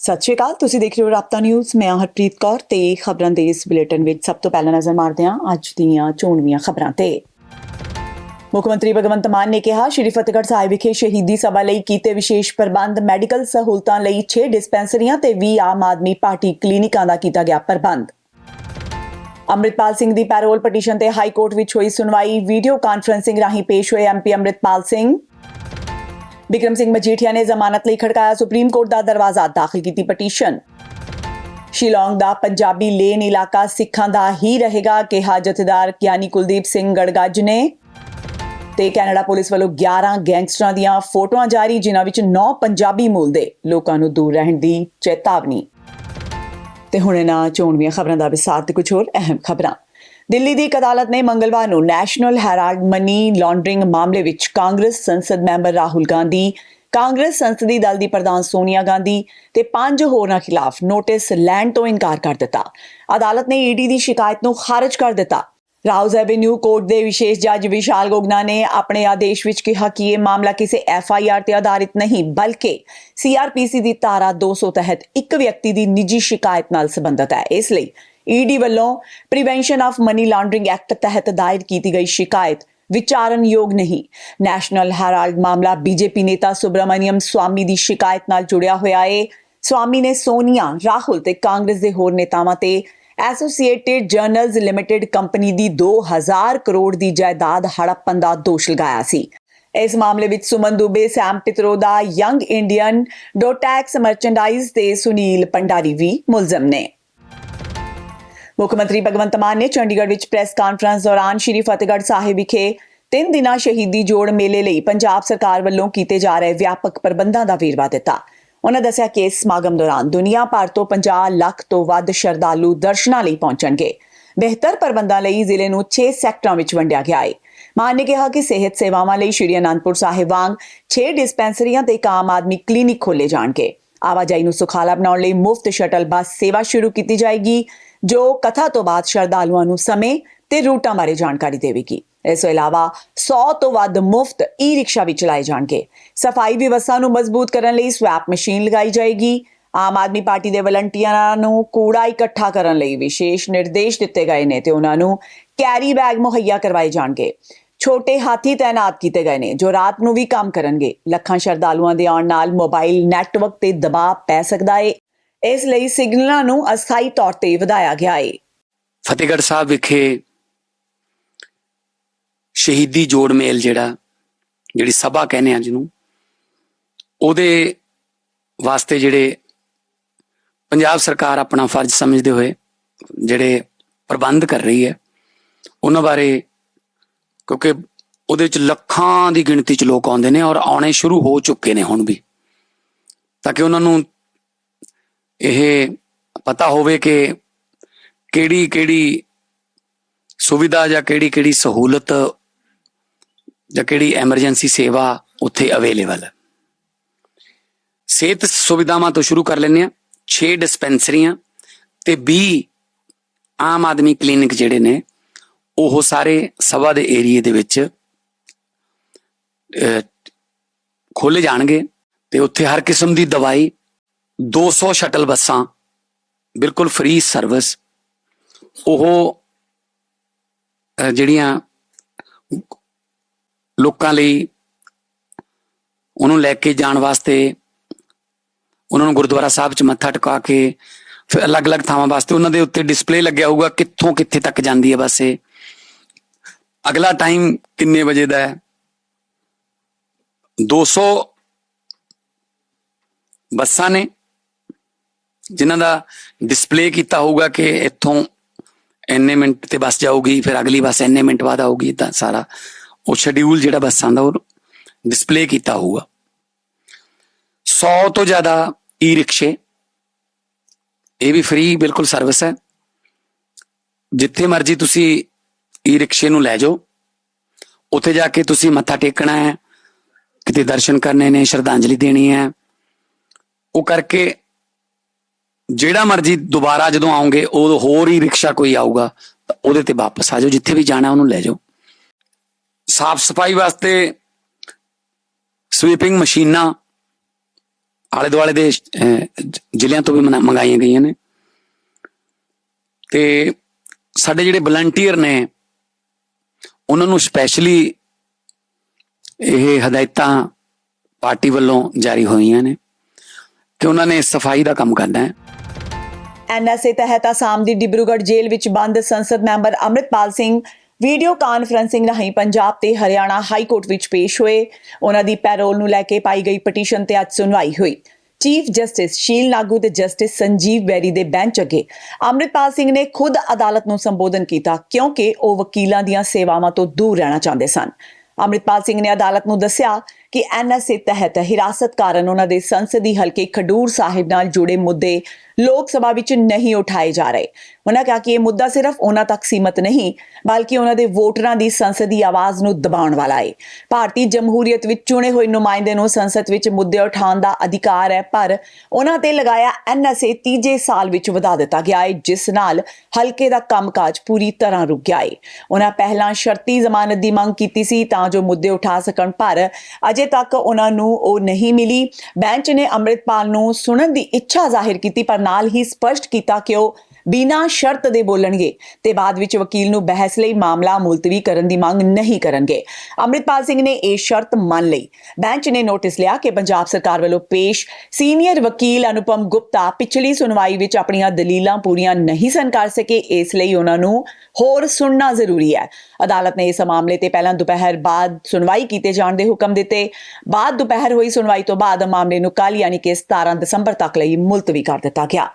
ਸਤਿ ਸ਼੍ਰੀ ਅਕਾਲ, ਤੁਸੀਂ ਦੇਖ ਰਹੇ ਹੋ ਰਾਪਤਾ ਨਿਊਜ਼। ਮੈਂ ਹਰਪ੍ਰੀਤ ਕੌਰ ਤੇ ਖਬਰਾਂ ਦੇ ਇਸ ਬੁਲੇਟਿਨ ਵਿੱਚ ਸਭ ਤੋਂ ਪਹਿਲਾਂ ਨਜ਼ਰ ਮਾਰਦੇ ਹਾਂ ਅੱਜ ਦੀਆਂ ਚੋਣਵੀਆਂ ਖਬਰਾਂ ਤੇ। ਮੁੱਖ ਮੰਤਰੀ ਭਗਵੰਤ ਮਾਨ ਨੇ ਕਿਹਾ, ਸ਼੍ਰੀ ਫਤਿਹਗੜ੍ਹ ਸਾਹਿਬ ਵਿਖੇ ਸ਼ਹੀਦੀ ਸਭਾ ਲਈ ਕੀਤੇ ਵਿਸ਼ੇਸ਼ ਪ੍ਰਬੰਧ, ਮੈਡੀਕਲ ਸਹੂਲਤਾਂ ਲਈ 6 ਡਿਸਪੈਂਸਰੀਆਂ ਤੇ 20 ਆਮ ਆਦਮੀ ਪਾਰਟੀ ਕਲੀਨਿਕਾਂ ਦਾ ਕੀਤਾ ਗਿਆ ਪ੍ਰਬੰਧ। ਅੰਮ੍ਰਿਤਪਾਲ ਸਿੰਘ ਦੀ ਪੈਰੋਲ ਪਟੀਸ਼ਨ ਤੇ ਹਾਈ ਕੋਰਟ ਵਿੱਚ ਹੋਈ ਸੁਣਵਾਈ। ਵੀਡੀਓ ਕਾਨਫਰੰਸਿੰਗ ਰਾਹੀਂ ਪੇਸ਼ ਹੋਏ ਐਮਪੀ ਅੰਮ੍ਰਿਤਪਾਲ ਸਿੰਘ। ਬਿਕਰਮ ਸਿੰਘ ਮਜੀਠੀਆ ਨੇ ਜ਼ਮਾਨਤ ਲਈ ਖੜਕਾਇਆ ਸੁਪਰੀਮ ਕੋਰਟ ਦਾ ਦਰਵਾਜ਼ਾ ਦਾਖਲ ਕੀਤੀ ਪਟੀਸ਼ਨ ਸ਼ਿਲੌਂਗ ਦਾ ਪੰਜਾਬੀ ਲੇਨ ਇਲਾਕਾ ਸਿੱਖਾਂ ਦਾ ਹੀ ਰਹੇਗਾ ਕਿਹਾ ਜਥੇਦਾਰ ਗਿਆਨੀ ਕੁਲਦੀਪ ਸਿੰਘ ਗੜਗੱਜ ਨੇ ਤੇ ਕੈਨੇਡਾ ਪੁਲਿਸ ਵੱਲੋਂ 11 ਗੈਂਗਸਟਰਾਂ ਦੀਆਂ ਫੋਟੋਆਂ ਜਾਰੀ ਜਿਨ੍ਹਾਂ ਵਿੱਚ 9 ਪੰਜਾਬੀ ਮੂਲ ਦੇ ਲੋਕਾਂ ਨੂੰ ਦੂਰ ਰਹਿਣ ਦੀ ਚੇਤਾਵਨੀ ਤੇ ਹੁਣ ਇਹਨਾਂ ਚੋਣਵੀਆਂ ਖਬਰਾਂ ਦਾ ਵਿਸਥਾਰ ਤੇ ਕੁਝ ਹੋਰ ਅਹਿਮ ਖਬਰਾਂ ਦਿੱਲੀ ਦੀ ਇੱਕ ਅਦਾਲਤ ਨੇ ਮੰਗਲਵਾਰ ਨੂੰ ਨੈਸ਼ਨਲ ਹੈਰਾਲਡ ਮਨੀ ਲਾਂਡਰਿੰਗ ਮਾਮਲੇ ਵਿੱਚ ਕਾਂਗਰਸ ਸੰਸਦ ਮੈਂਬਰ ਰਾਹੁਲ ਗਾਂਧੀ, ਕਾਂਗਰਸ ਸੰਸਦੀ ਦਲ ਦੀ ਪ੍ਰਧਾਨ ਸੋਨੀਆ ਗਾਂਧੀ ਤੇ ਪੰਜ ਹੋਰਨਾਂ ਖਿਲਾਫ ਨੋਟਿਸ ਲੈਣ ਤੋਂ ਇਨਕਾਰ ਕਰ ਦਿੱਤਾ। ਅਦਾਲਤ ਨੇ ਈਡੀ ਦੀ ਸ਼ਿਕਾਇਤ ਨੂੰ ਖਾਰਜ ਕਰ ਦਿੱਤਾ। ਰਾਉਜ਼ ਐਵੇਨਿਊ ਕੋਰਟ ਦੇ ਵਿਸ਼ੇਸ਼ ਜੱਜ ਵਿਸ਼ਾਲ ਗੋਗਨਾ ਨੇ ਆਪਣੇ ਆਦੇਸ਼ ਵਿੱਚ ਕਿਹਾ ਕਿ ਇਹ ਮਾਮਲਾ ਕਿਸੇ ਐਫ ਆਈ ਆਰ ਤੇ ਆਧਾਰਿਤ ਨਹੀਂ, ਬਲਕਿ ਸੀ ਆਰ ਪੀ ਸੀ ਦੀ ਧਾਰਾ 200 ਤਹਿਤ ਇੱਕ ਵਿਅਕਤੀ ਦੀ ਨਿੱਜੀ ਸ਼ਿਕਾਇਤ ਨਾਲ ਸੰਬੰਧਿਤ ਹੈ। ਇਸ ਲਈ ਈਡੀ ਵੱਲੋਂ prevention of money laundering act ਤਹਿਤ ਦਾਇਰ ਕੀਤੀ ਗਈ ਸ਼ਿਕਾਇਤ। ਵਿਚਾਰਨਯੋਗ ਨਹੀਂ। ਨੈਸ਼ਨਲ ਹੈਰਾਲਡ ਮਾਮਲਾ ਬੀਜੇਪੀ ਨੇਤਾ ਸੁਬਰਾਮਨੀਅਮ ਸਵਾਮੀ ਦੀ ਸ਼ਿਕਾਇਤ ਨਾਲ ਜੁੜਿਆ ਹੋਇਆ ਏ। ਸਵਾਮੀ ਨੇ ਸੋਨੀਆ, ਰਾਹੁਲ ਤੇ ਕਾਂਗਰਸ ਦੇ ਹੋਰ ਨੇਤਾਵਾਂ ਤੇ ਐਸੋਸੀਏਟਿਡ ਜਰਨਲਜ਼ ਲਿਮਟਿਡ ਕੰਪਨੀ ਦੀ 2000 ਕਰੋੜ ਦੀ ਜਾਇਦਾਦ ਹੜੱਪਣ ਦਾ ਦੋਸ਼ ਲਗਾਇਆ ਸੀ। ਇਸ ਮਾਮਲੇ ਵਿੱਚ Suman Dubey, Sam Pitroda, Young Indian, Dotex Merchandise ਤੇ ਸੁਨੀਲ ਪੰਡਾਰੀ ਵੀ ਮੁਲਜ਼ਮ ਨੇ। ਮੁੱਖ ਮੰਤਰੀ ਭਗਵੰਤ ਮਾਨ ਨੇ ਚੰਡੀਗੜ੍ਹ ਵਿੱਚ ਪ੍ਰੈਸ ਕਾਨਫਰੰਸ ਦੌਰਾਨ ਸ਼੍ਰੀ ਫਤਿਹਗੜ੍ਹ ਸਾਹਿਬ ਵਿਖੇ ਤਿੰਨ ਦਿਨਾਂ ਸ਼ਹੀਦੀ ਜੋੜ ਮੇਲੇ ਲਈ ਪੰਜਾਬ ਸਰਕਾਰ ਵੱਲੋਂ ਕੀਤੇ ਜਾ ਰਹੇ ਵਿਆਪਕ ਪ੍ਰਬੰਧਾਂ ਦਾ ਵੇਰਵਾ ਦਿੱਤਾ। ਉਹਨਾਂ ਦੱਸਿਆ ਕਿ ਇਸ ਸਮਾਗਮ ਦੌਰਾਨ ਦੁਨੀਆ ਭਰ ਤੋਂ 50 ਲੱਖ ਤੋਂ ਵੱਧ ਸ਼ਰਧਾਲੂ ਦਰਸ਼ਨਾਂ ਲਈ ਪਹੁੰਚਣਗੇ। ਬਿਹਤਰ ਪ੍ਰਬੰਧਾਂ ਲਈ ਜ਼ਿਲ੍ਹੇ ਨੂੰ 6 ਸੈਕਟਰਾਂ ਵਿੱਚ ਵੰਡਿਆ ਗਿਆ ਹੈ ਮਾਨ ਨੇ ਕਿਹਾ ਕਿ ਸਿਹਤ ਸੇਵਾਵਾਂ ਲਈ ਸ਼੍ਰੀ ਅਨੰਦਪੁਰ ਸਾਹਿਬ ਵਾਂਗ 6 ਡਿਸਪੈਂਸਰੀਆਂ ਤੇ ਇੱਕ ਆਮ ਆਦਮੀ ਕਲੀਨਿਕ ਖੋਲੇ ਜਾਣਗੇ। ਆਵਾਜਾਈ ਨੂੰ ਸੁਖਾਲਾ ਬਣਾਉਣ ਲਈ ਮੁਫਤ ਸ਼ਟਲ ਬੱਸ ਸੇਵਾ ਸ਼ੁਰੂ ਕੀਤੀ ਜਾਏਗੀ। ਜੋ ਕਥਾ ਤੋਂ ਬਾਅਦ ਸ਼ਰਧਾਲੂਆਂ ਨੂੰ ਸਮੇਂ ਤੇ ਰੂਟਾਂ ਬਾਰੇ ਜਾਣਕਾਰੀ ਦੇਵੇਗੀ। ਇਸ ਤੋਂ ਇਲਾਵਾ 100 ਤੋਂ ਵੱਧ ਮੁਫਤ ਈ-ਰਿਕਸ਼ਾ ਵੀ ਚਲਾਏ ਜਾਣਗੇ। ਸਫ਼ਾਈ ਵਿਵਸਥਾ ਨੂੰ ਮਜ਼ਬੂਤ ਕਰਨ ਲਈ ਸਵੈਪ ਮਸ਼ੀਨ ਲਗਾਈ ਜਾਏਗੀ। ਆਮ ਆਦਮੀ ਪਾਰਟੀ ਦੇ ਵਲੰਟੀਅਰਾਂ ਨੂੰ ਕੂੜਾ ਇਕੱਠਾ ਕਰਨ ਲਈ ਵਿਸ਼ੇਸ਼ ਨਿਰਦੇਸ਼ ਦਿੱਤੇ ਗਏ ਨੇ ਤੇ ਉਹਨਾਂ ਨੂੰ ਕੈਰੀ ਬੈਗ ਮੁਹੱਈਆ ਕਰਵਾਏ ਜਾਣਗੇ। ਛੋਟੇ ਹਾਥੀ ਤਾਇਨਾਤ ਕੀਤੇ ਗਏ ਨੇ ਜੋ ਰਾਤ ਨੂੰ ਵੀ ਕੰਮ ਕਰਨਗੇ। ਲੱਖਾਂ ਸ਼ਰਧਾਲੂਆਂ ਦੇ ਆਉਣ ਨਾਲ ਮੋਬਾਈਲ ਨੈਟਵਰਕ ਤੇ ਦਬਾਅ ਪੈ ਸਕਦਾ ਹੈ ਇਸ ਲਈ ਸਿਗਨਲਾਂ ਨੂੰ ਅਸਥਾਈ ਤੌਰ ਤੇ ਵਧਾਇਆ ਗਿਆ ਹੈ ਫਤਿਹਗੜ੍ਹ ਸਾਹਿਬ ਵਿਖੇ ਸ਼ਹੀਦੀ ਜੋੜ ਮੇਲ ਜਿਹੜਾ, ਜਿਹੜੀ ਸਭਾ ਕਹਿੰਦੇ ਆ ਜਿਹਨੂੰ, ਉਹਦੇ ਵਾਸਤੇ ਜਿਹੜੇ ਪੰਜਾਬ ਸਰਕਾਰ ਆਪਣਾ ਫਰਜ਼ ਸਮਝਦੇ ਹੋਏ ਜਿਹੜੇ ਪ੍ਰਬੰਧ ਕਰ ਰਹੀ ਹੈ, ਉਹਨਾਂ ਬਾਰੇ ਕਿਉਂਕਿ ਉਹਦੇ ਵਿੱਚ ਲੱਖਾਂ ਦੀ ਗਿਣਤੀ ਚ ਲੋਕ ਆਉਂਦੇ ਨੇ ਔਰ ਆਉਣੇ ਸ਼ੁਰੂ ਹੋ ਚੁੱਕੇ ਨੇ ਹੁਣ ਵੀ, ਤਾਂ ਕਿ ਉਹਨਾਂ ਨੂੰ ਇਹ ਪਤਾ ਹੋਵੇ ਕਿ ਕਿਹੜੀ ਕਿਹੜੀ ਸੁਵਿਧਾ ਜਾਂ ਕਿਹੜੀ ਕਿਹੜੀ ਸਹੂਲਤ ਜਾਂ ਕਿਹੜੀ ਐਮਰਜੈਂਸੀ ਸੇਵਾ ਉੱਥੇ ਅਵੇਲੇਬਲ ਹੈ। ਸਿਹਤ ਸੁਵਿਧਾਵਾਂ ਤੋਂ ਸ਼ੁਰੂ ਕਰ ਲੈਂਦੇ ਆ 6 ਡਿਸਪੈਂਸਰੀਆਂ ਤੇ 20 ਆਮ ਆਦਮੀ ਕਲੀਨਿਕ ਜਿਹੜੇ ਨੇ, ਉਹ ਸਾਰੇ ਸਭਾ ਦੇ ਏਰੀਏ ਦੇ ਵਿੱਚ ਖੋਲੇ ਜਾਣਗੇ ਤੇ ਉੱਥੇ ਹਰ ਕਿਸਮ ਦੀ ਦਵਾਈ 200 ਸ਼ਟਲ ਬੱਸਾਂ, ਬਿਲਕੁਲ ਫ੍ਰੀ ਸਰਵਿਸ ਉਹ ਜਿਹੜੀਆਂ ਲੋਕਾਂ ਲਈ ਉਹਨੂੰ ਲੈ ਕੇ ਜਾਣ ਵਾਸਤੇ ਉਹਨਾਂ ਨੂੰ ਗੁਰਦੁਆਰਾ ਸਾਹਿਬ 'ਚ ਮੱਥਾ ਟਿਕਾ ਕੇ ਫਿਰ ਅਲੱਗ-ਅਲੱਗ ਥਾਵਾਂ ਵਾਸਤੇ ਉਹਨਾਂ ਦੇ ਉੱਤੇ ਡਿਸਪਲੇ ਲੱਗਿਆ ਹੋਊਗਾ ਕਿੱਥੋਂ ਕਿੱਥੇ ਤੱਕ ਜਾਂਦੀ ਹੈ ਬੱਸ ਇਹ। ਅਗਲਾ ਟਾਈਮ ਕਿੰਨੇ ਵਜੇ ਦਾ ਹੈ? 200 ਬੱਸਾਂ ਨੇ। ਜਿਨ੍ਹਾਂ ਦਾ ਡਿਸਪਲੇ ਕੀਤਾ ਹੋਊਗਾ ਕਿ ਇੱਥੋਂ ਇੰਨੇ ਮਿੰਟ ਤੇ ਬੱਸ ਜਾਊਗੀ, ਫਿਰ ਅਗਲੀ ਬੱਸ ਇੰਨੇ ਮਿੰਟ ਬਾਅਦ ਆਊਗੀ ਤਾਂ ਸਾਰਾ ਉਹ ਸ਼ਡਿਊਲ ਜਿਹੜਾ ਬੱਸਾਂ ਦਾ ਉਹ ਡਿਸਪਲੇ ਕੀਤਾ ਹੋਊਗਾ। 100 ਤੋਂ ਜ਼ਿਆਦਾ ਈ ਰਿਕਸ਼ੇ ਇਹ ਵੀ ਫ੍ਰੀ ਬਿਲਕੁਲ ਸਰਵਿਸ ਹੈ। ਜਿੱਥੇ ਮਰਜ਼ੀ ਤੁਸੀਂ ਈ ਰਿਕਸ਼ੇ ਨੂੰ ਲੈ ਜਾਓ, ਉੱਥੇ ਜਾ ਕੇ ਤੁਸੀਂ ਮੱਥਾ ਟੇਕਣਾ ਹੈ, ਕਿਤੇ ਦਰਸ਼ਨ ਕਰਨੇ ਨੇ, ਸ਼ਰਧਾਂਜਲੀ ਦੇਣੀ ਹੈ। ਉਹ ਕਰਕੇ ਜਿਹੜਾ ਮਰਜ਼ੀ ਦੁਬਾਰਾ ਜਦੋਂ ਆਉਂਗੇ ਉਹ ਹੋਰ ਹੀ ਰਿਕਸ਼ਾ ਕੋਈ ਆਊਗਾ ਤਾਂ ਉਹਦੇ ਤੇ ਵਾਪਸ ਆ ਜਾਓ ਜਿੱਥੇ ਵੀ ਜਾਣਾ ਉਹਨੂੰ ਲੈ ਜਾਓ। ਸਾਫ਼ ਸਫ਼ਾਈ ਵਾਸਤੇ ਸਵੀਪਿੰਗ ਮਸ਼ੀਨਾਂ ਆਲੇ ਦੁਆਲੇ ਦੇ ਅਹ, ਜ਼ਿਲ੍ਹਿਆਂ ਤੋਂ ਵੀ ਮਨਾ- ਮੰਗਾਈਆਂ ਗਈਆਂ ਨੇ। ਤੇ ਸਾਡੇ ਜਿਹੜੇ ਵਲੰਟੀਅਰ ਨੇ ਉਹਨਾਂ ਨੂੰ ਸਪੈਸ਼ਲੀ ਇਹ ਹਦਾਇਤਾਂ ਪਾਰਟੀ ਵੱਲੋਂ ਜਾਰੀ ਹੋਈਆਂ ਨੇ ਕਿ ਉਹਨਾਂ ਨੇ ਸਫ਼ਾਈ ਦਾ ਕੰਮ ਕਰਨਾ ਹੈ। ਐਨਐਸਏ ਤਹਿਤ ਆਸਾਮ ਦੀ ਡਿਬਰੂਗੜ੍ਹ ਜੇਲ੍ਹ ਵਿੱਚ ਬੰਦ ਸੰਸਦ member Amritpal Singh video conferencing ਰਾਹੀਂ ਪੰਜਾਬ ਤੇ ਹਰਿਆਣਾ ਹਾਈ ਕੋਰਟ ਵਿੱਚ ਪੇਸ਼ ਹੋਏ। ਉਹਨਾਂ ਦੀ ਪੈਰੋਲ ਨੂੰ ਲੈ ਕੇ ਪਾਈ ਗਈ ਪਟੀਸ਼ਨ ਤੇ ਅੱਜ ਸੁਣਵਾਈ ਹੋਈ। ਚੀਫ ਜਸਟਿਸ ਸ਼ੀਲ ਨਾਗੂ ਤੇ ਜਸਟਿਸ ਸੰਜੀਵ ਬੈਰੀ ਦੇ ਬੈਂਚ ਅੱਗੇ ਅੰਮ੍ਰਿਤਪਾਲ ਸਿੰਘ ਨੇ ਖੁਦ ਅਦਾਲਤ ਨੂੰ ਸੰਬੋਧਨ ਕੀਤਾ ਕਿਉਂਕਿ ਉਹ ਵਕੀਲਾਂ ਦੀਆਂ ਸੇਵਾਵਾਂ ਤੋਂ ਦੂਰ ਰਹਿਣਾ ਚਾਹੁੰਦੇ ਸਨ। ਅੰਮ੍ਰਿਤਪਾਲ ਸਿੰਘ ਨੇ ਅਦਾਲਤ ਨੂੰ ਦੱਸਿਆ ਕਿ ਐਨਐਸਏ ਤਹਿਤ ਹਿਰਾਸਤ ਕਾਰਨ ਉਹਨਾਂ ਦੇ ਸੰਸਦੀ ਹਲਕੇ ਖਡੂਰ ਸਾਹਿਬ ਨਾਲ ਜੁੜੇ ਮੁੱਦੇ ਲੋਕ ਸਭਾ ਵਿੱਚ ਨਹੀਂ ਉਠਾਏ ਜਾ ਰਹੇ। ਉਹਨਾਂ ਕਿਹਾ ਕਿ ਇਹ ਮੁੱਦਾ ਸਿਰਫ ਉਹਨਾਂ ਤੱਕ ਸੀਮਤ ਨਹੀਂ, ਬਲਕਿ ਉਹਨਾਂ ਦੇ ਵੋਟਰਾਂ ਦੀ ਸੰਸਦੀ ਆਵਾਜ਼ ਨੂੰ ਦਬਾਉਣ ਵਾਲਾ ਹੈ ਭਾਰਤੀ ਜਮਹੂਰੀਅਤ ਵਿੱਚ ਚੁਣੇ ਹੋਏ ਨੁਮਾਇੰਦੇ ਨੂੰ ਸੰਸਦ ਵਿੱਚ ਮੁੱਦੇ ਉਠਾਉਣ ਦਾ ਅਧਿਕਾਰ ਹੈ, ਪਰ ਉਹਨਾਂ ਤੇ ਲਗਾਇਆ ਐਨਐਸਏ ਤੀਜੇ ਸਾਲ ਵਿੱਚ ਵਧਾ ਦਿੱਤਾ ਗਿਆ ਹੈ ਜਿਸ ਨਾਲ ਹਲਕੇ ਦਾ ਕੰਮਕਾਜ ਪੂਰੀ ਤਰ੍ਹਾਂ ਰੁਕ ਗਿਆ ਹੈ ਉਹਨਾਂ ਪਹਿਲਾਂ ਸ਼ਰਤੀ ਜ਼ਮਾਨਤ ਦੀ ਮੰਗ ਕੀਤੀ ਸੀ ਤਾਂ ਜੋ ਮੁੱਦੇ ਉਠਾ ਸਕਣ, ਪਰ ਅਜੇ ਤੱਕ ਉਹਨਾਂ ਨੂੰ ਉਹ ਨਹੀਂ ਮਿਲੀ। ਬੈਂਚ ਨੇ ਅੰਮ੍ਰਿਤਪਾਲ ਨੂੰ ਸੁਣਨ ਦੀ ਇੱਛਾ ਜ਼ਾਹਿਰ ਕੀਤੀ, ਪਰ ਨਾਲ ਹੀ ਸਪਸ਼ਟ ਕੀਤਾ ਕਿ ਉਹ ਬਿਨਾਂ ਸ਼ਰਤ ਦੇ ਬੋਲਣਗੇ ਤੇ ਬਾਅਦ ਵਿੱਚ ਵਕੀਲ ਨੂੰ ਬਹਿਸ ਲਈ ਮਾਮਲਾ ਮੁਲਤਵੀ ਕਰਨ ਦੀ ਮੰਗ ਨਹੀਂ ਕਰਨਗੇ। ਅੰਮ੍ਰਿਤਪਾਲ ਸਿੰਘ ਨੇ ਇਹ ਸ਼ਰਤ ਮੰਨ ਲਈ। ਬੈਂਚ ਨੇ ਨੋਟਿਸ ਲਿਆ ਕਿ ਪੰਜਾਬ ਸਰਕਾਰ ਵੱਲੋਂ ਪੇਸ਼ ਸੀਨੀਅਰ ਵਕੀਲ ਅਨੁਪਮ ਗੁਪਤਾ ਪਿਛਲੀ ਸੁਣਵਾਈ ਵਿੱਚ ਆਪਣੀਆਂ ਦਲੀਲਾਂ ਪੂਰੀਆਂ ਨਹੀਂ ਸਨ ਕਰ ਸਕੇ, ਇਸ ਲਈ ਉਹਨਾਂ ਨੂੰ ਹੋਰ ਸੁਣਨਾ ਜ਼ਰੂਰੀ ਹੈ। ਅਦਾਲਤ ਨੇ ਇਸ ਮਾਮਲੇ ਤੇ ਪਹਿਲਾਂ ਦੁਪਹਿਰ ਬਾਅਦ ਸੁਣਵਾਈ ਕੀਤੇ ਜਾਣ ਦੇ ਹੁਕਮ ਦਿੱਤੇ। ਬਾਅਦ ਦੁਪਹਿਰ ਹੋਈ ਸੁਣਵਾਈ ਤੋਂ ਬਾਅਦ ਮਾਮਲੇ ਨੂੰ ਕੱਲ ਯਾਨੀ ਕਿ 17 ਦਸੰਬਰ ਤੱਕ ਲਈ ਮੁਲਤਵੀ ਕਰ ਦਿੱਤਾ ਗਿਆ।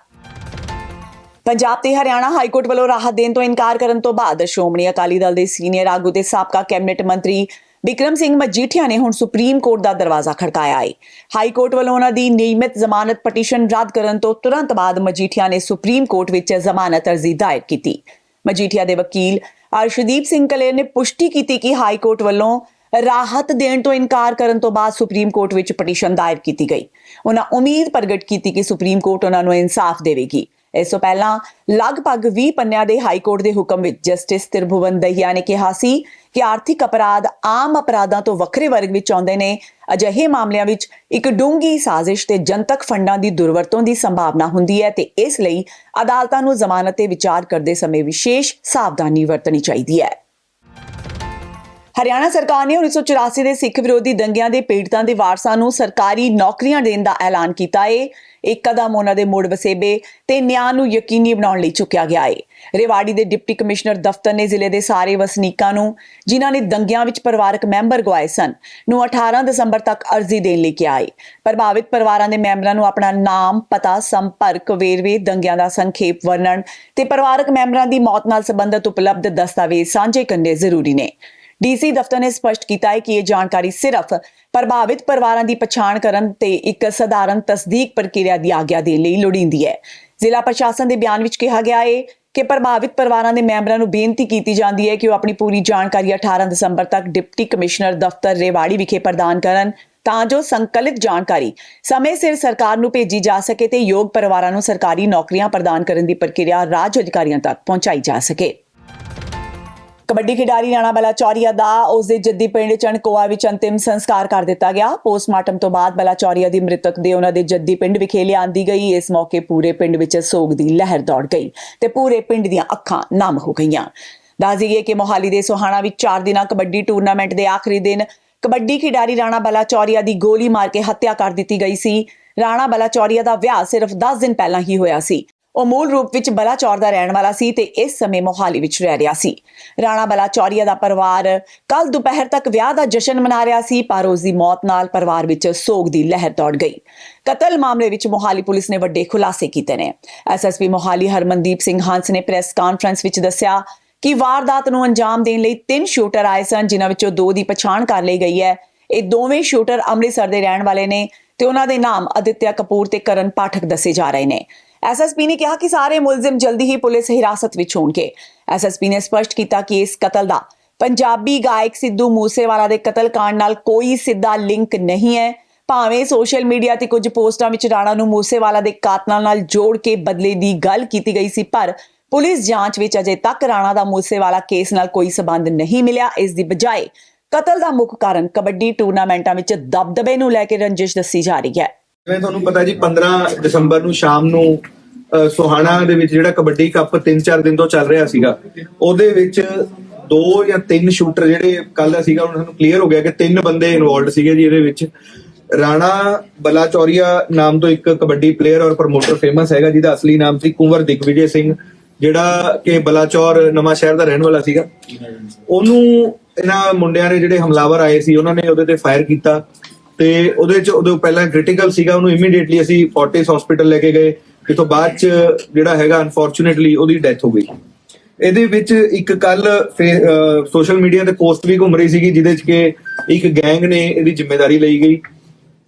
ਪੰਜਾਬ ਤੇ ਹਰਿਆਣਾ ਹਾਈ ਕੋਰਟ ਵੱਲੋਂ ਰਾਹਤ ਦੇਣ ਤੋਂ ਇਨਕਾਰ ਕਰਨ ਤੋਂ ਬਾਅਦ ਸ਼੍ਰੋਮਣੀ ਅਕਾਲੀ ਦਲ ਦੇ ਸੀਨੀਅਰ ਆਗੂ ਤੇ ਸਾਬਕਾ ਕੈਬਨਿਟ ਮੰਤਰੀ ਬਿਕਰਮ ਸਿੰਘ ਮਜੀਠੀਆ ਨੇ ਹੁਣ ਸੁਪਰੀਮ ਕੋਰਟ ਦਾ ਦਰਵਾਜ਼ਾ ਖੜਕਾਇਆ ਹੈ ਹਾਈ ਕੋਰਟ ਵੱਲੋਂ ਉਹਨਾਂ ਦੀ ਨਿਯਮਿਤ ਜ਼ਮਾਨਤ ਪਟੀਸ਼ਨ ਰੱਦ ਕਰਨ ਤੋਂ ਤੁਰੰਤ ਬਾਅਦ ਮਜੀਠੀਆ ਨੇ ਸੁਪਰੀਮ ਕੋਰਟ ਵਿੱਚ ਜ਼ਮਾਨਤ ਅਰਜ਼ੀ ਦਾਇਰ ਕੀਤੀ। ਮਜੀਠੀਆ ਦੇ ਵਕੀਲ ਅਰਸ਼ਦੀਪ ਸਿੰਘ ਕਲੇਰ ਨੇ ਪੁਸ਼ਟੀ ਕੀਤੀ ਕਿ ਹਾਈ ਕੋਰਟ ਵੱਲੋਂ ਰਾਹਤ ਦੇਣ ਤੋਂ ਇਨਕਾਰ ਕਰਨ ਤੋਂ ਬਾਅਦ ਸੁਪਰੀਮ ਕੋਰਟ ਵਿੱਚ ਪਟੀਸ਼ਨ ਦਾਇਰ ਕੀਤੀ ਗਈ। ਉਹਨਾਂ ਉਮੀਦ ਪ੍ਰਗਟ ਕੀਤੀ ਕਿ ਸੁਪਰੀਮ ਕੋਰਟ ਉਹਨਾਂ ਨੂੰ ਇਨਸਾਫ ਦੇਵੇਗੀ। ਇਸ ਤੋਂ ਪਹਿਲਾਂ ਲਗਭਗ 20 ਪੰਨਿਆਂ ਦੇ ਹਾਈ ਕੋਰਟ ਦੇ ਹੁਕਮ ਵਿੱਚ ਜਸਟਿਸ ਤਿਰਭੁਵਨ ਦਹੀਆ ਨੇ ਕਿਹਾ ਸੀ ਕਿ ਆਰਥਿਕ ਅਪਰਾਧ ਆਮ ਅਪਰਾਧਾਂ ਤੋਂ ਵੱਖਰੇ ਵਰਗ ਵਿੱਚ ਆਉਂਦੇ ਨੇ। ਅਜਿਹੇ ਮਾਮਲਿਆਂ ਵਿੱਚ ਇੱਕ ਡੂੰਗੀ ਸਾਜ਼ਿਸ਼ ਤੇ ਜਨਤਕ ਫੰਡਾਂ ਦੀ ਦੁਰਵਰਤੋਂ ਦੀ ਸੰਭਾਵਨਾ ਹੁੰਦੀ ਹੈ ਤੇ ਇਸ ਲਈ ਅਦਾਲਤਾਂ ਨੂੰ ਜ਼ਮਾਨਤ ਤੇ ਵਿਚਾਰ ਕਰਦੇ ਸਮੇਂ ਵਿਸ਼ੇਸ਼ ਸਾਵਧਾਨੀ ਵਰਤਣੀ ਚਾਹੀਦੀ ਹੈ। ਹਰਿਆਣਾ ਸਰਕਾਰ ਨੇ 1984 ਦੇ ਸਿੱਖ ਵਿਰੋਧੀ ਦੰਗਿਆਂ ਦੇ ਪੀੜਤਾਂ ਦੇ ਵਾਰਸਾਂ ਨੂੰ ਸਰਕਾਰੀ ਨੌਕਰੀਆਂ ਦੇਣ ਦਾ ਐਲਾਨ ਕੀਤਾ ਹੈ ਇੱਕ ਕਦਮ ਉਹਨਾਂ ਦੇ ਮੁੜ ਵਸੇਬੇ ਤੇ ਨਿਆਂ ਨੂੰ ਯਕੀਨੀ ਬਣਾਉਣ ਲਈ ਚੁੱਕਿਆ ਗਿਆ ਹੈ ਰੇਵਾੜੀ ਦੇ ਡਿਪਟੀ ਕਮਿਸ਼ਨਰ ਦਫ਼ਤਰ ਨੇ ਜ਼ਿਲ੍ਹੇ ਦੇ ਸਾਰੇ ਵਸਨੀਕਾਂ ਨੂੰ, ਜਿਨ੍ਹਾਂ ਨੇ ਦੰਗਿਆਂ ਵਿੱਚ ਪਰਿਵਾਰਕ ਮੈਂਬਰ ਗਵਾਏ ਸਨ, ਨੂੰ 18 ਦਸੰਬਰ ਤੱਕ ਅਰਜ਼ੀ ਦੇਣ ਲਈ ਕਿਹਾ ਹੈ ਪ੍ਰਭਾਵਿਤ ਪਰਿਵਾਰਾਂ ਦੇ ਮੈਂਬਰਾਂ ਨੂੰ ਆਪਣਾ ਨਾਮ, ਪਤਾ, ਸੰਪਰਕ, ਵੇਰਵੇ, ਦੰਗਿਆਂ ਦਾ ਸੰਖੇਪ, ਵਰਣਨ ਤੇ ਪਰਿਵਾਰਕ ਮੈਂਬਰਾਂ ਦੀ ਮੌਤ ਨਾਲ ਸੰਬੰਧਿਤ ਉਪਲਬਧ ਦਸਤਾਵੇਜ਼ ਸਾਂਝੇ ਕਰਨੇ ਜ਼ਰੂਰੀ ਨੇ। ਡੀਸੀ ਦਫ਼ਤਰ ਨੇ ਸਪਸ਼ਟ ਕੀਤਾ ਹੈ ਕਿ ਇਹ ਜਾਣਕਾਰੀ ਸਿਰਫ ਪ੍ਰਭਾਵਿਤ ਪਰਿਵਾਰਾਂ ਦੀ ਪਛਾਣ ਕਰਨ ਤੇ ਇੱਕ ਸਧਾਰਨ ਤਸਦੀਕ ਪ੍ਰਕਿਰਿਆ ਦੀ ਆਗਿਆ ਦੇਣ ਲਈ ਲੋੜੀਂਦੀ ਹੈ। ਜ਼ਿਲ੍ਹਾ ਪ੍ਰਸ਼ਾਸਨ ਦੇ ਬਿਆਨ ਵਿੱਚ ਕਿਹਾ ਗਿਆ ਹੈ ਕਿ ਪ੍ਰਭਾਵਿਤ ਪਰਿਵਾਰਾਂ ਦੇ ਮੈਂਬਰਾਂ ਨੂੰ ਬੇਨਤੀ ਕੀਤੀ ਜਾਂਦੀ ਹੈ ਕਿ ਉਹ ਆਪਣੀ ਪੂਰੀ ਜਾਣਕਾਰੀ 18 ਦਸੰਬਰ ਤੱਕ ਡਿਪਟੀ ਕਮਿਸ਼ਨਰ ਦਫ਼ਤਰ ਰੇਵਾੜੀ ਵਿਖੇ ਪ੍ਰਦਾਨ ਕਰਨ ਤਾਂ ਜੋ ਸੰਕਲਿਤ ਜਾਣਕਾਰੀ ਸਮੇਂ ਸਿਰ ਸਰਕਾਰ ਨੂੰ ਭੇਜੀ ਜਾ ਸਕੇ ਤੇ ਯੋਗ ਪਰਿਵਾਰਾਂ ਨੂੰ ਸਰਕਾਰੀ ਨੌਕਰੀਆਂ ਪ੍ਰਦਾਨ ਕਰਨ ਦੀ ਪ੍ਰਕਿਰਿਆ ਰਾਜ ਅਧਿਕਾਰੀਆਂ ਤੱਕ ਪਹੁੰਚਾਈ ਜਾ ਸਕੇ। ਕਬੱਡੀ ਖਿਡਾਰੀ ਰਾਣਾ ਬਲਾ ਚੌਰੀਆ ਦਾ ਉਸ ਦੇ ਜੱਦੀ ਪਿੰਡ ਚਣਕੋਆ ਵਿੱਚ ਅੰਤਿਮ ਸੰਸਕਾਰ ਕਰ ਦਿੱਤਾ ਗਿਆ। ਪੋਸਟਮਾਰਟਮ ਤੋਂ ਬਾਅਦ ਬਲਾਚੌਰੀਆ ਦੀ ਮ੍ਰਿਤਕ ਦੇ ਉਹਨਾਂ ਦੇ ਜੱਦੀ ਪਿੰਡ ਵਿਖੇ ਲਿਆਂਦੀ ਗਈ। ਇਸ ਮੌਕੇ ਪੂਰੇ ਪਿੰਡ ਵਿੱਚ ਸੋਗ ਦੀ ਲਹਿਰ ਦੌੜ ਗਈ ਤੇ ਪੂਰੇ ਪਿੰਡ ਦੀਆਂ ਅੱਖਾਂ ਨਮ ਹੋ ਗਈਆਂ। ਦੱਸ ਦਈਏ ਕਿ ਮੋਹਾਲੀ ਦੇ ਸੋਹਾਣਾ ਵਿੱਚ 4 ਦਿਨਾਂ ਕਬੱਡੀ ਟੂਰਨਾਮੈਂਟ ਦੇ ਆਖਰੀ ਦਿਨ ਕਬੱਡੀ ਖਿਡਾਰੀ ਰਾਣਾ ਬਲਾ ਚੌਰੀਆ ਦੀ ਗੋਲੀ ਮਾਰ ਕੇ ਹੱਤਿਆ ਕਰ ਦਿੱਤੀ ਗਈ ਸੀ। ਰਾਣਾ ਬਲਾ ਚੌਰੀਆ ਦਾ ਵਿਆਹ ਸਿਰਫ 10 ਦਿਨ ਪਹਿਲਾਂ ਹੀ ਹੋਇਆ ਸੀ। ਉਹ ਮੂਲ ਰੂਪ ਵਿੱਚ ਬਲਾਚੌਰ ਦਾ ਰਹਿਣ ਵਾਲਾ ਸੀ ਤੇ ਇਸ ਸਮੇਂ ਮੋਹਾਲੀ ਵਿੱਚ ਰਹਿ ਰਿਹਾ ਸੀ। ਰਾਣਾ ਬਲਾਚੌਰੀਆ ਦਾ ਪਰਿਵਾਰ ਕੱਲ ਦੁਪਹਿਰ ਤੱਕ ਵਿਆਹ ਦਾ ਜਸ਼ਨ ਮਨਾ ਰਿਹਾ ਸੀ, ਪਰ ਉਸ ਦੀ ਮੌਤ ਨਾਲ ਪਰਿਵਾਰ ਵਿੱਚ ਸੋਗ ਦੀ ਲਹਿਰ ਦੌੜ ਗਈ। ਕਤਲ ਮਾਮਲੇ ਵਿੱਚ ਮੋਹਾਲੀ ਪੁਲਿਸ ਨੇ ਵੱਡੇ ਖੁਲਾਸੇ ਕੀਤੇ ਨੇ। ਐਸਐਸਪੀ ਮੋਹਾਲੀ ਹਰਮਨਦੀਪ ਸਿੰਘ ਹੰਸ ਨੇ ਪ੍ਰੈਸ ਕਾਨਫਰੰਸ ਵਿੱਚ ਦੱਸਿਆ ਕਿ ਵਾਰਦਾਤ ਨੂੰ ਅੰਜਾਮ ਦੇਣ ਲਈ ਤਿੰਨ ਸ਼ੂਟਰ ਆਏ ਸਨ, ਜਿਨ੍ਹਾਂ ਵਿੱਚੋਂ ਦੋ ਦੀ ਪਛਾਣ ਕਰ ਲਈ ਗਈ ਹੈ। ਇਹ ਦੋਵੇਂ ਸ਼ੂਟਰ ਅੰਮ੍ਰਿਤਸਰ ਦੇ ਰਹਿਣ ਵਾਲੇ ਨੇ ਤੇ ਉਹਨਾਂ ਦੇ ਨਾਮ ਅਦਿੱਤਿਆ ਕਪੂਰ ਤੇ ਕਰਨ ਪਾਠਕ ਦੱਸੇ ਜਾ ਰਹੇ ਨੇ। ਐਸਐਸਪੀ ਨੇ ਕਿਹਾ ਕਿ ਸਾਰੇ ਮੁਲਜ਼ਮ ਜਲਦੀ ਹੀ ਪੁਲਿਸ ਹਿਰਾਸਤ ਵਿੱਚ ਹੋਣਗੇ। ਐਸਐਸਪੀ ਨੇ ਸਪਸ਼ਟ ਕੀਤਾ ਕਿ ਇਸ ਕਤਲ ਦਾ ਪੰਜਾਬੀ ਗਾਇਕ ਸਿੱਧੂ ਮੂਸੇਵਾਲਾ ਦੇ ਕਤਲ ਕਾਂਡ ਨਾਲ ਕੋਈ ਸਿੱਧਾ ਲਿੰਕ ਨਹੀਂ ਹੈ। ਭਾਵੇਂ ਸੋਸ਼ਲ ਮੀਡੀਆ ਤੇ ਕੁਝ ਪੋਸਟਾਂ ਵਿੱਚ ਰਾਣਾ ਨੂੰ ਮੂਸੇਵਾਲਾ ਦੇ ਕਾਤਲਾਂ ਨਾਲ ਜੋੜ ਕੇ ਬਦਲੇ ਦੀ ਗੱਲ ਕੀਤੀ ਗਈ ਸੀ, ਪਰ ਪੁਲਿਸ ਜਾਂਚ ਵਿੱਚ ਅਜੇ ਤੱਕ ਰਾਣਾ ਦਾ ਮੂਸੇਵਾਲਾ ਕੇਸ ਨਾਲ ਕੋਈ ਸਬੰਧ ਨਹੀਂ ਮਿਲਿਆ। ਇਸ ਦੀ ਬਜਾਏ ਕਤਲ ਦਾ ਮੁੱਖ ਕਾਰਨ ਕਬੱਡੀ ਟੂਰਨਾਮੈਂਟਾਂ ਵਿੱਚ ਦਬਦਬੇ ਨੂੰ ਲੈ ਕੇ ਰੰਜਿਸ਼ ਦੱਸੀ ਜਾ ਰਹੀ ਹੈ। ਜਿਵੇਂ ਤੁਹਾਨੂੰ ਪਤਾ ਜੀ 15 ਦਸੰਬਰ ਨੂੰ ਸ਼ਾਮ ਨੂੰ ਸੋਹਾਣਾ ਦੇ ਵਿੱਚ ਜਿਹੜਾ ਕਬੱਡੀ ਕੱਪ 3-4 ਦਿਨ ਤੋਂ ਚੱਲ ਰਿਹਾ ਸੀਗਾ, ਉਹਦੇ ਵਿੱਚ ਦੋ ਜਾਂ ਤਿੰਨ ਸ਼ੂਟਰ ਜਿਹੜੇ ਕੱਲ ਦਾ ਸੀਗਾ ਉਹਨਾਂ ਨੂੰ ਕਲੀਅਰ ਹੋ ਗਿਆ ਕਿ ਤਿੰਨ ਬੰਦੇ ਇਨਵੋਲਡ ਸੀਗੇ ਜੀ ਇਹਦੇ ਵਿੱਚ। ਰਾਣਾ ਬਲਾਚੌਰੀਆ ਨਾਮ ਤੋਂ ਇੱਕ ਕਬੱਡੀ ਪਲੇਅਰ ਔਰ ਪ੍ਰਮੋਟਰ ਫੇਮਸ ਹੈਗਾ, ਜਿਹਦਾ ਅਸਲੀ ਨਾਮ ਸੀ ਕੁੰਵਰ ਦਿਗਵਿਜੇ ਸਿੰਘ, ਜਿਹੜਾ ਕਿ ਬਲਾਚੌਰ ਨਵਾਂ ਸ਼ਹਿਰ ਦਾ ਰਹਿਣ ਵਾਲਾ ਸੀਗਾ। ਉਹਨੂੰ ਇਹਨਾਂ ਮੁੰਡਿਆਂ ਨੇ ਜਿਹੜੇ ਹਮਲਾਵਰ ਆਏ ਸੀ, ਉਹਨਾਂ ਨੇ ਉਹਦੇ ਤੇ ਫਾਇਰ ਕੀਤਾ। ਤੇ ਉਹਦੇ ਚ ਉਹਦੇ ਪਹਿਲਾਂ ਕ੍ਰਿਟੀਕਲ ਸੀਗਾ, ਉਹਨੂੰ ਇਮੀਡੀਏਟਲੀ ਅਸੀਂ ਫੋਰਟਿਸ ਹਸਪੀਟਲ ਲੈ ਕੇ ਗਏ ਕਿਤੋਂ ਬਾਅਦ ਚ ਜਿਹੜਾ ਹੈਗਾ ਅਨਫੋਰਚੂਨੇਟਲੀ ਉਹਦੀ ਡੈਥ ਹੋ ਗਈ। ਇਹਦੇ ਵਿੱਚ ਇੱਕ ਕੱਲ ਸੋਸ਼ਲ ਮੀਡੀਆ ਤੇ ਪੋਸਟ ਵੀ ਘੁੰਮ ਰਹੀ ਸੀਗੀ, ਜਿਹਦੇ ਚ ਕਿ ਇੱਕ ਗੈਂਗ ਨੇ ਇਹਦੀ ਜ਼ਿੰਮੇਵਾਰੀ ਲਈ ਗਈ।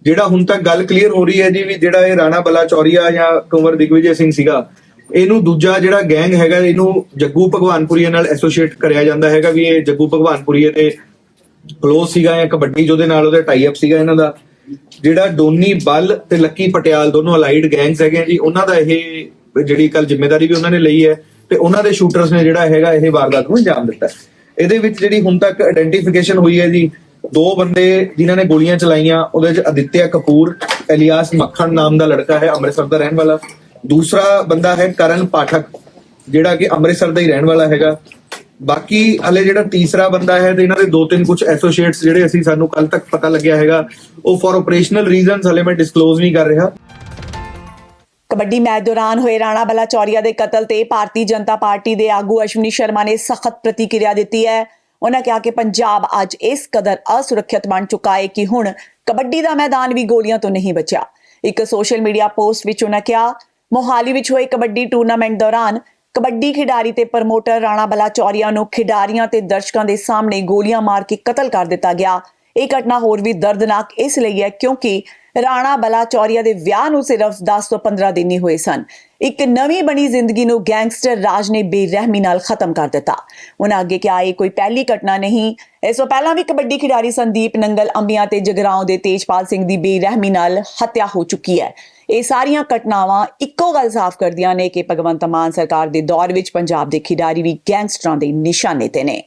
ਜਿਹੜਾ ਹੁਣ ਤੱਕ ਗੱਲ ਕਲੀਅਰ ਹੋ ਰਹੀ ਹੈ ਜੀ, ਵੀ ਜਿਹੜਾ ਇਹ ਰਾਣਾ ਬਲਾ ਚੌਰੀਆ ਜਾਂ ਕੁੰਵਰ ਦਿਗਵਿਜੇ ਸਿੰਘ ਸੀਗਾ, ਇਹਨੂੰ ਦੂਜਾ ਜਿਹੜਾ ਗੈਂਗ ਹੈਗਾ, ਇਹਨੂੰ ਜੱਗੂ ਭਗਵਾਨਪੁਰੀਏ ਨਾਲ ਐਸੋਸੀਏਟ ਕਰਿਆ ਜਾਂਦਾ ਹੈਗਾ, ਵੀ ਇਹ ਜੱਗੂ ਭਗਵਾਨਪੁਰੀਏ ਤੇ ਕਲੋਜ਼ ਸੀਗਾ ਜਾਂ ਕਬੱਡੀ ਜਿਹਦੇ ਨਾਲ ਉਹਦਾ ਟਾਈ ਅਪ ਸੀਗਾ ਇਹਨਾਂ ਦਾ। ਜਿਹੜਾ ਡੋਨੀ ਬੱਲ ਤੇ ਲੱਕੀ ਪਟਿਆਲ ਦੋਨੋਂ ਅਲਾਈਡ ਗੈਂਗਸ ਹੈਗੇ ਜੀ, ਉਹਨਾਂ ਦਾ ਇਹ ਜਿਹੜੀ ਕੱਲ ਜ਼ਿੰਮੇਵਾਰੀ ਵੀ ਉਹਨਾਂ ਨੇ ਲਈ ਹੈ ਤੇ ਉਹਨਾਂ ਦੇ ਸ਼ੂਟਰਸ ਨੇ ਜਿਹੜਾ ਹੈਗਾ ਇਹ ਵਾਰਦਾਤ ਨੂੰ ਅੰਜਾਮ ਦਿੱਤਾ ਇਹਦੇ ਵਿੱਚ ਜਿਹੜੀ ਹੁਣ ਤੱਕ ਆਇਡੈਂਟੀਫਿਕੇਸ਼ਨ ਹੋਈ ਹੈ ਜੀ, ਦੋ ਬੰਦੇ ਜਿਨ੍ਹਾਂ ਨੇ ਗੋਲੀਆਂ ਚਲਾਈਆਂ, ਉਹਦੇ ਵਿੱਚ ਅਦਿੱਤਿਆ ਕਪੂਰ, ਐਲੀਆਸ ਮੱਖਣ ਨਾਮ ਦਾ ਲੜਕਾ ਹੈ, ਅੰਮ੍ਰਿਤਸਰ ਦਾ ਰਹਿਣ ਵਾਲਾ। ਦੂਸਰਾ ਬੰਦਾ ਹੈ ਕਰਨ ਪਾਠਕ, ਜਿਹੜਾ ਕਿ ਅੰਮ੍ਰਿਤਸਰ ਦਾ ਹੀ ਰਹਿਣ ਵਾਲਾ ਹੈਗਾ। ਬਾਕੀ ਹਲੇ ਜਿਹੜਾ ਤੀਸਰਾ ਬੰਦਾ ਹੈ ਤੇ ਇਹਨਾਂ ਦੇ ਦੋ ਤਿੰਨ ਕੁਝ ਐਸੋਸੀਏਟਸ ਜਿਹੜੇ ਅਸੀਂ ਸਾਨੂੰ ਕੱਲ ਤੱਕ ਪਤਾ ਲੱਗਿਆ ਹੈਗਾ, ਉਹ ਫॉर ਆਪਰੇਸ਼ਨਲ ਰੀਜ਼ਨਸ ਹਲੇ ਮੈਂ ਡਿਸਕਲੋਜ਼ ਨਹੀਂ ਕਰ ਰਿਹਾ। ਕਬੱਡੀ ਮੈਚ ਦੌਰਾਨ ਹੋਏ ਰਾਣਾ ਬਲਾਚੌਰੀਆ ਦੇ ਕਤਲ ਤੇ ਭਾਰਤੀ ਜਨਤਾ ਪਾਰਟੀ ਦੇ ਆਗੂ ਅਸ਼ਵਨੀ ਸ਼ਰਮਾ ਨੇ ਸਖਤ ਪ੍ਰਤੀਕਿਰਿਆ ਦਿੱਤੀ ਹੈ। ਉਹਨਾਂ ਕਿਹਾ ਕਿ ਪੰਜਾਬ ਅੱਜ ਇਸ ਕਦਰ ਅਸੁਰੱਖਿਅਤ ਬਣ ਚੁੱਕਾ ਹੈ ਕਿ ਹੁਣ ਕਬੱਡੀ ਦਾ ਮੈਦਾਨ ਵੀ ਗੋਲੀਆਂ ਤੋਂ ਨਹੀਂ ਬਚਿਆ। ਇੱਕ ਸੋਸ਼ਲ ਮੀਡੀਆ ਪੋਸਟ ਵਿੱਚ ਉਹਨਾਂ ਕਿਹਾ, ਮੋਹਾਲੀ ਵਿੱਚ ਹੋਏ ਕਬੱਡੀ ਟੂਰਨਾਮੈਂਟ ਦੌਰਾਨ ਕਬੱਡੀ ਖਿਡਾਰੀ ਤੇ ਪ੍ਰਮੋਟਰ ਰਾਣਾ ਬਲਾਚੌਰੀਆ ਨੂੰ ਖਿਡਾਰੀਆਂ ਤੇ ਦਰਸ਼ਕਾਂ ਦੇ ਸਾਹਮਣੇ ਗੋਲੀਆਂ ਮਾਰ ਕੇ ਕਤਲ ਕਰ ਦਿੱਤਾ ਗਿਆ। ਇਹ ਘਟਨਾ ਹੋਰ ਵੀ ਦਰਦਨਾਕ ਇਸ ਲਈ ਹੈ ਕਿਉਂਕਿ ਰਾਣਾ ਬਲਾਚੌਰੀਆ ਦੇ ਵਿਆਹ ਨੂੰ ਸਿਰਫ 10 ਤੋਂ 15 ਦਿਨ ਹੀ ਹੋਏ ਸਨ। ਇੱਕ ਨਵੀਂ ਬਣੀ ਜ਼ਿੰਦਗੀ ਨੂੰ ਗੈਂਗਸਟਰ ਰਾਜ ਨੇ ਬੇਰਹਿਮੀ ਨਾਲ ਖਤਮ ਕਰ ਦਿੱਤਾ। ਉਹਨਾਂ ਅੱਗੇ ਕਿਹਾ, ਇਹ ਕੋਈ ਪਹਿਲੀ ਘਟਨਾ ਨਹੀਂ। ਇਸ ਤੋਂ ਪਹਿਲਾਂ ਵੀ ਕਬੱਡੀ ਖਿਡਾਰੀ ਸੰਦੀਪ ਨੰਗਲ ਅੰਬੀਆਂ ਤੇ ਜਗਰਾਉਂ ਦੇ ਤੇਜਪਾਲ ਸਿੰਘ ਦੀ ਬੇਰਹਿਮੀ ਨਾਲ ਹੱਤਿਆ ਹੋ ਚੁੱਕੀ ਹੈ। ਇਹ ਸਾਰੀਆਂ ਘਟਨਾਵਾਂ ਇੱਕੋ ਗੱਲ ਸਾਫ਼ ਕਰਦੀਆਂ ਨੇ ਕਿ ਭਗਵੰਤ ਮਾਨ ਸਰਕਾਰ ਦੇ ਦੌਰ ਵਿੱਚ ਪੰਜਾਬ ਦੇ ਖਿਡਾਰੀ ਵੀ ਗੈਂਗਸਟਰਾਂ ਦੇ ਨਿਸ਼ਾਨੇ ਤੇ ਨੇ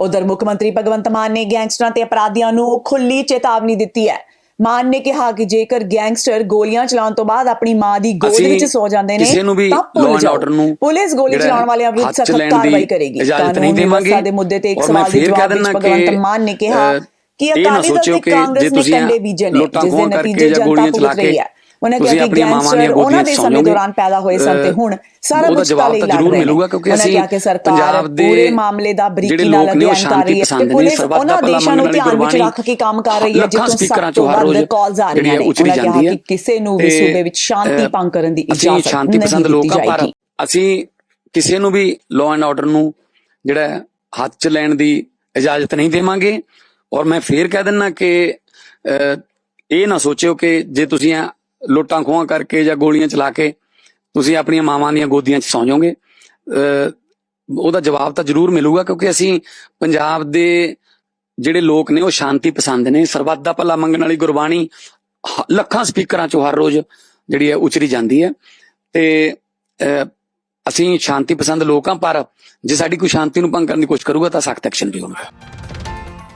ਉਧਰ ਮੁੱਖ ਮੰਤਰੀ ਭਗਵੰਤ ਮਾਨ ਨੇ ਗੈਂਗਸਟਰਾਂ ਤੇ ਅਪਰਾਧੀਆਂ ਨੂੰ ਖੁੱਲੀ ਚੇਤਾਵਨੀ ਦਿੱਤੀ ਹੈ ਮਾਨ ਨੇ ਕਿਹਾ ਕਿ ਜੇਕਰ ਗੈਂਗਸਟਰ ਗੋਲੀਆਂ ਚਲਾਉਣ ਤੋਂ ਬਾਅਦ ਆਪਣੀ ਮਾਂ ਦੀ ਗੋਦ ਵਿੱਚ ਸੋ ਜਾਂਦੇ ਨੇ ਕਿਸੇ ਨੂੰ ਵੀ ਤਾਂ ਜਾਓ। order ਨੂੰ ਪੁਲਿਸ ਗੋਲੀ ਚਲਾਉਣ ਵਾਲਿਆਂ ਵਿਰੁੱਧ ਸਖਤ ਕਾਰਵਾਈ ਕਰੇਗੀ ਇਜਾਜ਼ਤ ਨਹੀਂ ਦੇਵਾਂਗੇ। ਦੇ ਮੁੱਦੇ ਤੇ ਇੱਕ ਸਵਾਲ ਦੇ ਜਵਾਬ ਵਿੱਚ ਭਗਵੰਤ ਮਾਨ ਨੇ ਕਿਹਾ ਕਿ ਅਕਾਲੀ ਦਲ ਤੇ ਕਾਂਗਰਸ ਨੇ ਕੰਡੇ ਬੀਜੇ ਨੇ ਜਿਸ ਦੇ ਨਤੀਜੇ ਜਨਤਾ ਭੁਗਤ ਚਲਾ ਰਹੀ ਕੇ ਹੈ ਉਹਨਾਂ ਕਿਹਾ ਕਿ ਗੈਂਗਸਟਰ ਉਹਨਾਂ ਦੇ ਸਮੇਂ ਦੌਰਾਨ ਪੈਦਾ ਹੋਏ ਸਨ ਤੇ ਹੁਣ ਸਾਰਾ ਕੁਝ ਕਾਲੇ ਲੜ ਰਹੇ ਨੇ। ਕਿਉਂਕਿ ਉਹਨਾਂ ਅਸੀਂ ਕਿਹਾ ਕਿ ਸਰਕਾਰ ਪੂਰੇ ਮਾਮਲੇ ਦਾ ਬਰੀਕੀ ਨਾਲ ਅਧਿਐਨ ਕਰ ਰਹੀ ਹੈ। ਪੁਲਿਸ ਉਹਨਾਂ ਦੇਸ਼ਾਂ ਨੂੰ ਧਿਆਨ ਵਿੱਚ ਰੱਖ ਕੇ ਕੰਮ ਕਰ ਰਹੀ ਹੈ ਜਿੱਥੋਂ ਸਭ ਤੋਂ ਵੱਧ ਕਾਲਸ ਆ ਰਹੀਆਂ ਨੇ ਉਹਨਾਂ ਕਿਹਾ ਕਿ ਕਿਸੇ ਨੂੰ ਵੀ ਸੂਬੇ ਵਿੱਚ ਸ਼ਾਂਤੀ ਭੰਗ ਕਰਨ ਦੀ ਇਜਾਜ਼ਤ ਸ਼ਾਂਤੀ ਪਸੰਦ ਲੋਕਾਂ ਪਰ ਅਸੀਂ ਕਿਸੇ ਨੂੰ ਵੀ ਲਾਅ ਐਂਡ ਆਰਡਰ ਨੂੰ ਜਿਹੜਾ ਹੱਥ 'ਚ ਲੈਣ ਦੀ ਇਜਾਜ਼ਤ ਨਹੀਂ ਦੇਵਾਂਗੇ ਔਰ ਮੈਂ ਫੇਰ ਕਹਿ ਦਿੰਨਾ ਕਿ ਇਹ ਨਾ ਸੋਚਿਓ ਕਿ ਜੇ ਤੁਸੀਂ ਐਂ ਲੁੱਟਾਂ ਖੋਹਾਂ ਕਰਕੇ ਜਾਂ ਗੋਲੀਆਂ ਚਲਾ ਕੇ ਤੁਸੀਂ ਆਪਣੀਆਂ ਮਾਵਾਂ ਦੀਆਂ ਗੋਦੀਆਂ 'ਚ ਸੌਂ ਜਾਓਗੇ ਉਹਦਾ ਜਵਾਬ ਤਾਂ ਜ਼ਰੂਰ ਮਿਲੂਗਾ ਕਿਉਂਕਿ ਅਸੀਂ ਪੰਜਾਬ ਦੇ ਜਿਹੜੇ ਲੋਕ ਨੇ ਉਹ ਸ਼ਾਂਤੀ ਪਸੰਦ ਨੇ। ਸਰਬੱਤ ਦਾ ਭਲਾ ਮੰਗਣ ਵਾਲੀ ਗੁਰਬਾਣੀ ਹ- ਲੱਖਾਂ ਸਪੀਕਰਾਂ 'ਚੋਂ ਹਰ ਰੋਜ਼ ਜਿਹੜੀ ਹੈ ਉਚਰੀ ਜਾਂਦੀ ਹੈ। ਤੇ ਅਸੀਂ ਸ਼ਾਂਤੀ ਪਸੰਦ ਲੋਕ ਹਾਂ, ਪਰ ਜੇ ਸਾਡੀ ਕੋਈ ਸ਼ਾਂਤੀ ਨੂੰ ਭੰਗ ਕਰਨ ਦੀ ਕੋਸ਼ਿਸ਼ ਕਰੂਗਾ ਤਾਂ ਸਖਤ ਐਕਸ਼ਨ ਵੀ ਹੋਊਗਾ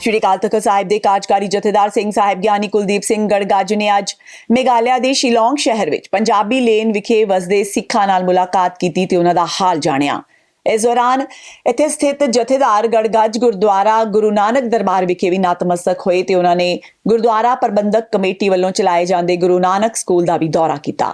ਸ਼੍ਰੀ ਅਕਾਲ ਤਖਤ ਸਾਹਿਬ ਦੇ ਕਾਰਜਕਾਰੀ ਜਥੇਦਾਰ ਸਿੰਘ ਸਾਹਿਬ ਗਿਆਨੀ ਕੁਲਦੀਪ ਸਿੰਘ ਗੜਗਾਜ ਨੇ ਅੱਜ ਮੇਘਾਲਿਆ ਦੇ ਸ਼ਿਲੌਂਗ ਸ਼ਹਿਰ ਵਿੱਚ ਪੰਜਾਬੀ ਲੇਨ ਵਿਖੇ ਵਸਦੇ ਸਿੱਖਾਂ ਨਾਲ ਮੁਲਾਕਾਤ ਕੀਤੀ ਤੇ ਉਹਨਾਂ ਦਾ ਹਾਲ ਜਾਣਿਆ। ਇਸ ਦੌਰਾਨ ਇੱਥੇ ਸਥਿਤ ਜਥੇਦਾਰ ਗੜਗਾਜ ਗੁਰਦੁਆਰਾ ਗੁਰੂ ਨਾਨਕ ਦਰਬਾਰ ਵਿਖੇ ਵੀ ਨਤਮਸਤਕ ਹੋਏ ਤੇ ਉਹਨਾਂ ਨੇ ਗੁਰਦੁਆਰਾ ਪ੍ਰਬੰਧਕ ਕਮੇਟੀ ਵੱਲੋਂ ਚਲਾਏ ਜਾਂਦੇ ਗੁਰੂ ਨਾਨਕ ਸਕੂਲ ਦਾ ਵੀ ਦੌਰਾ ਕੀਤਾ।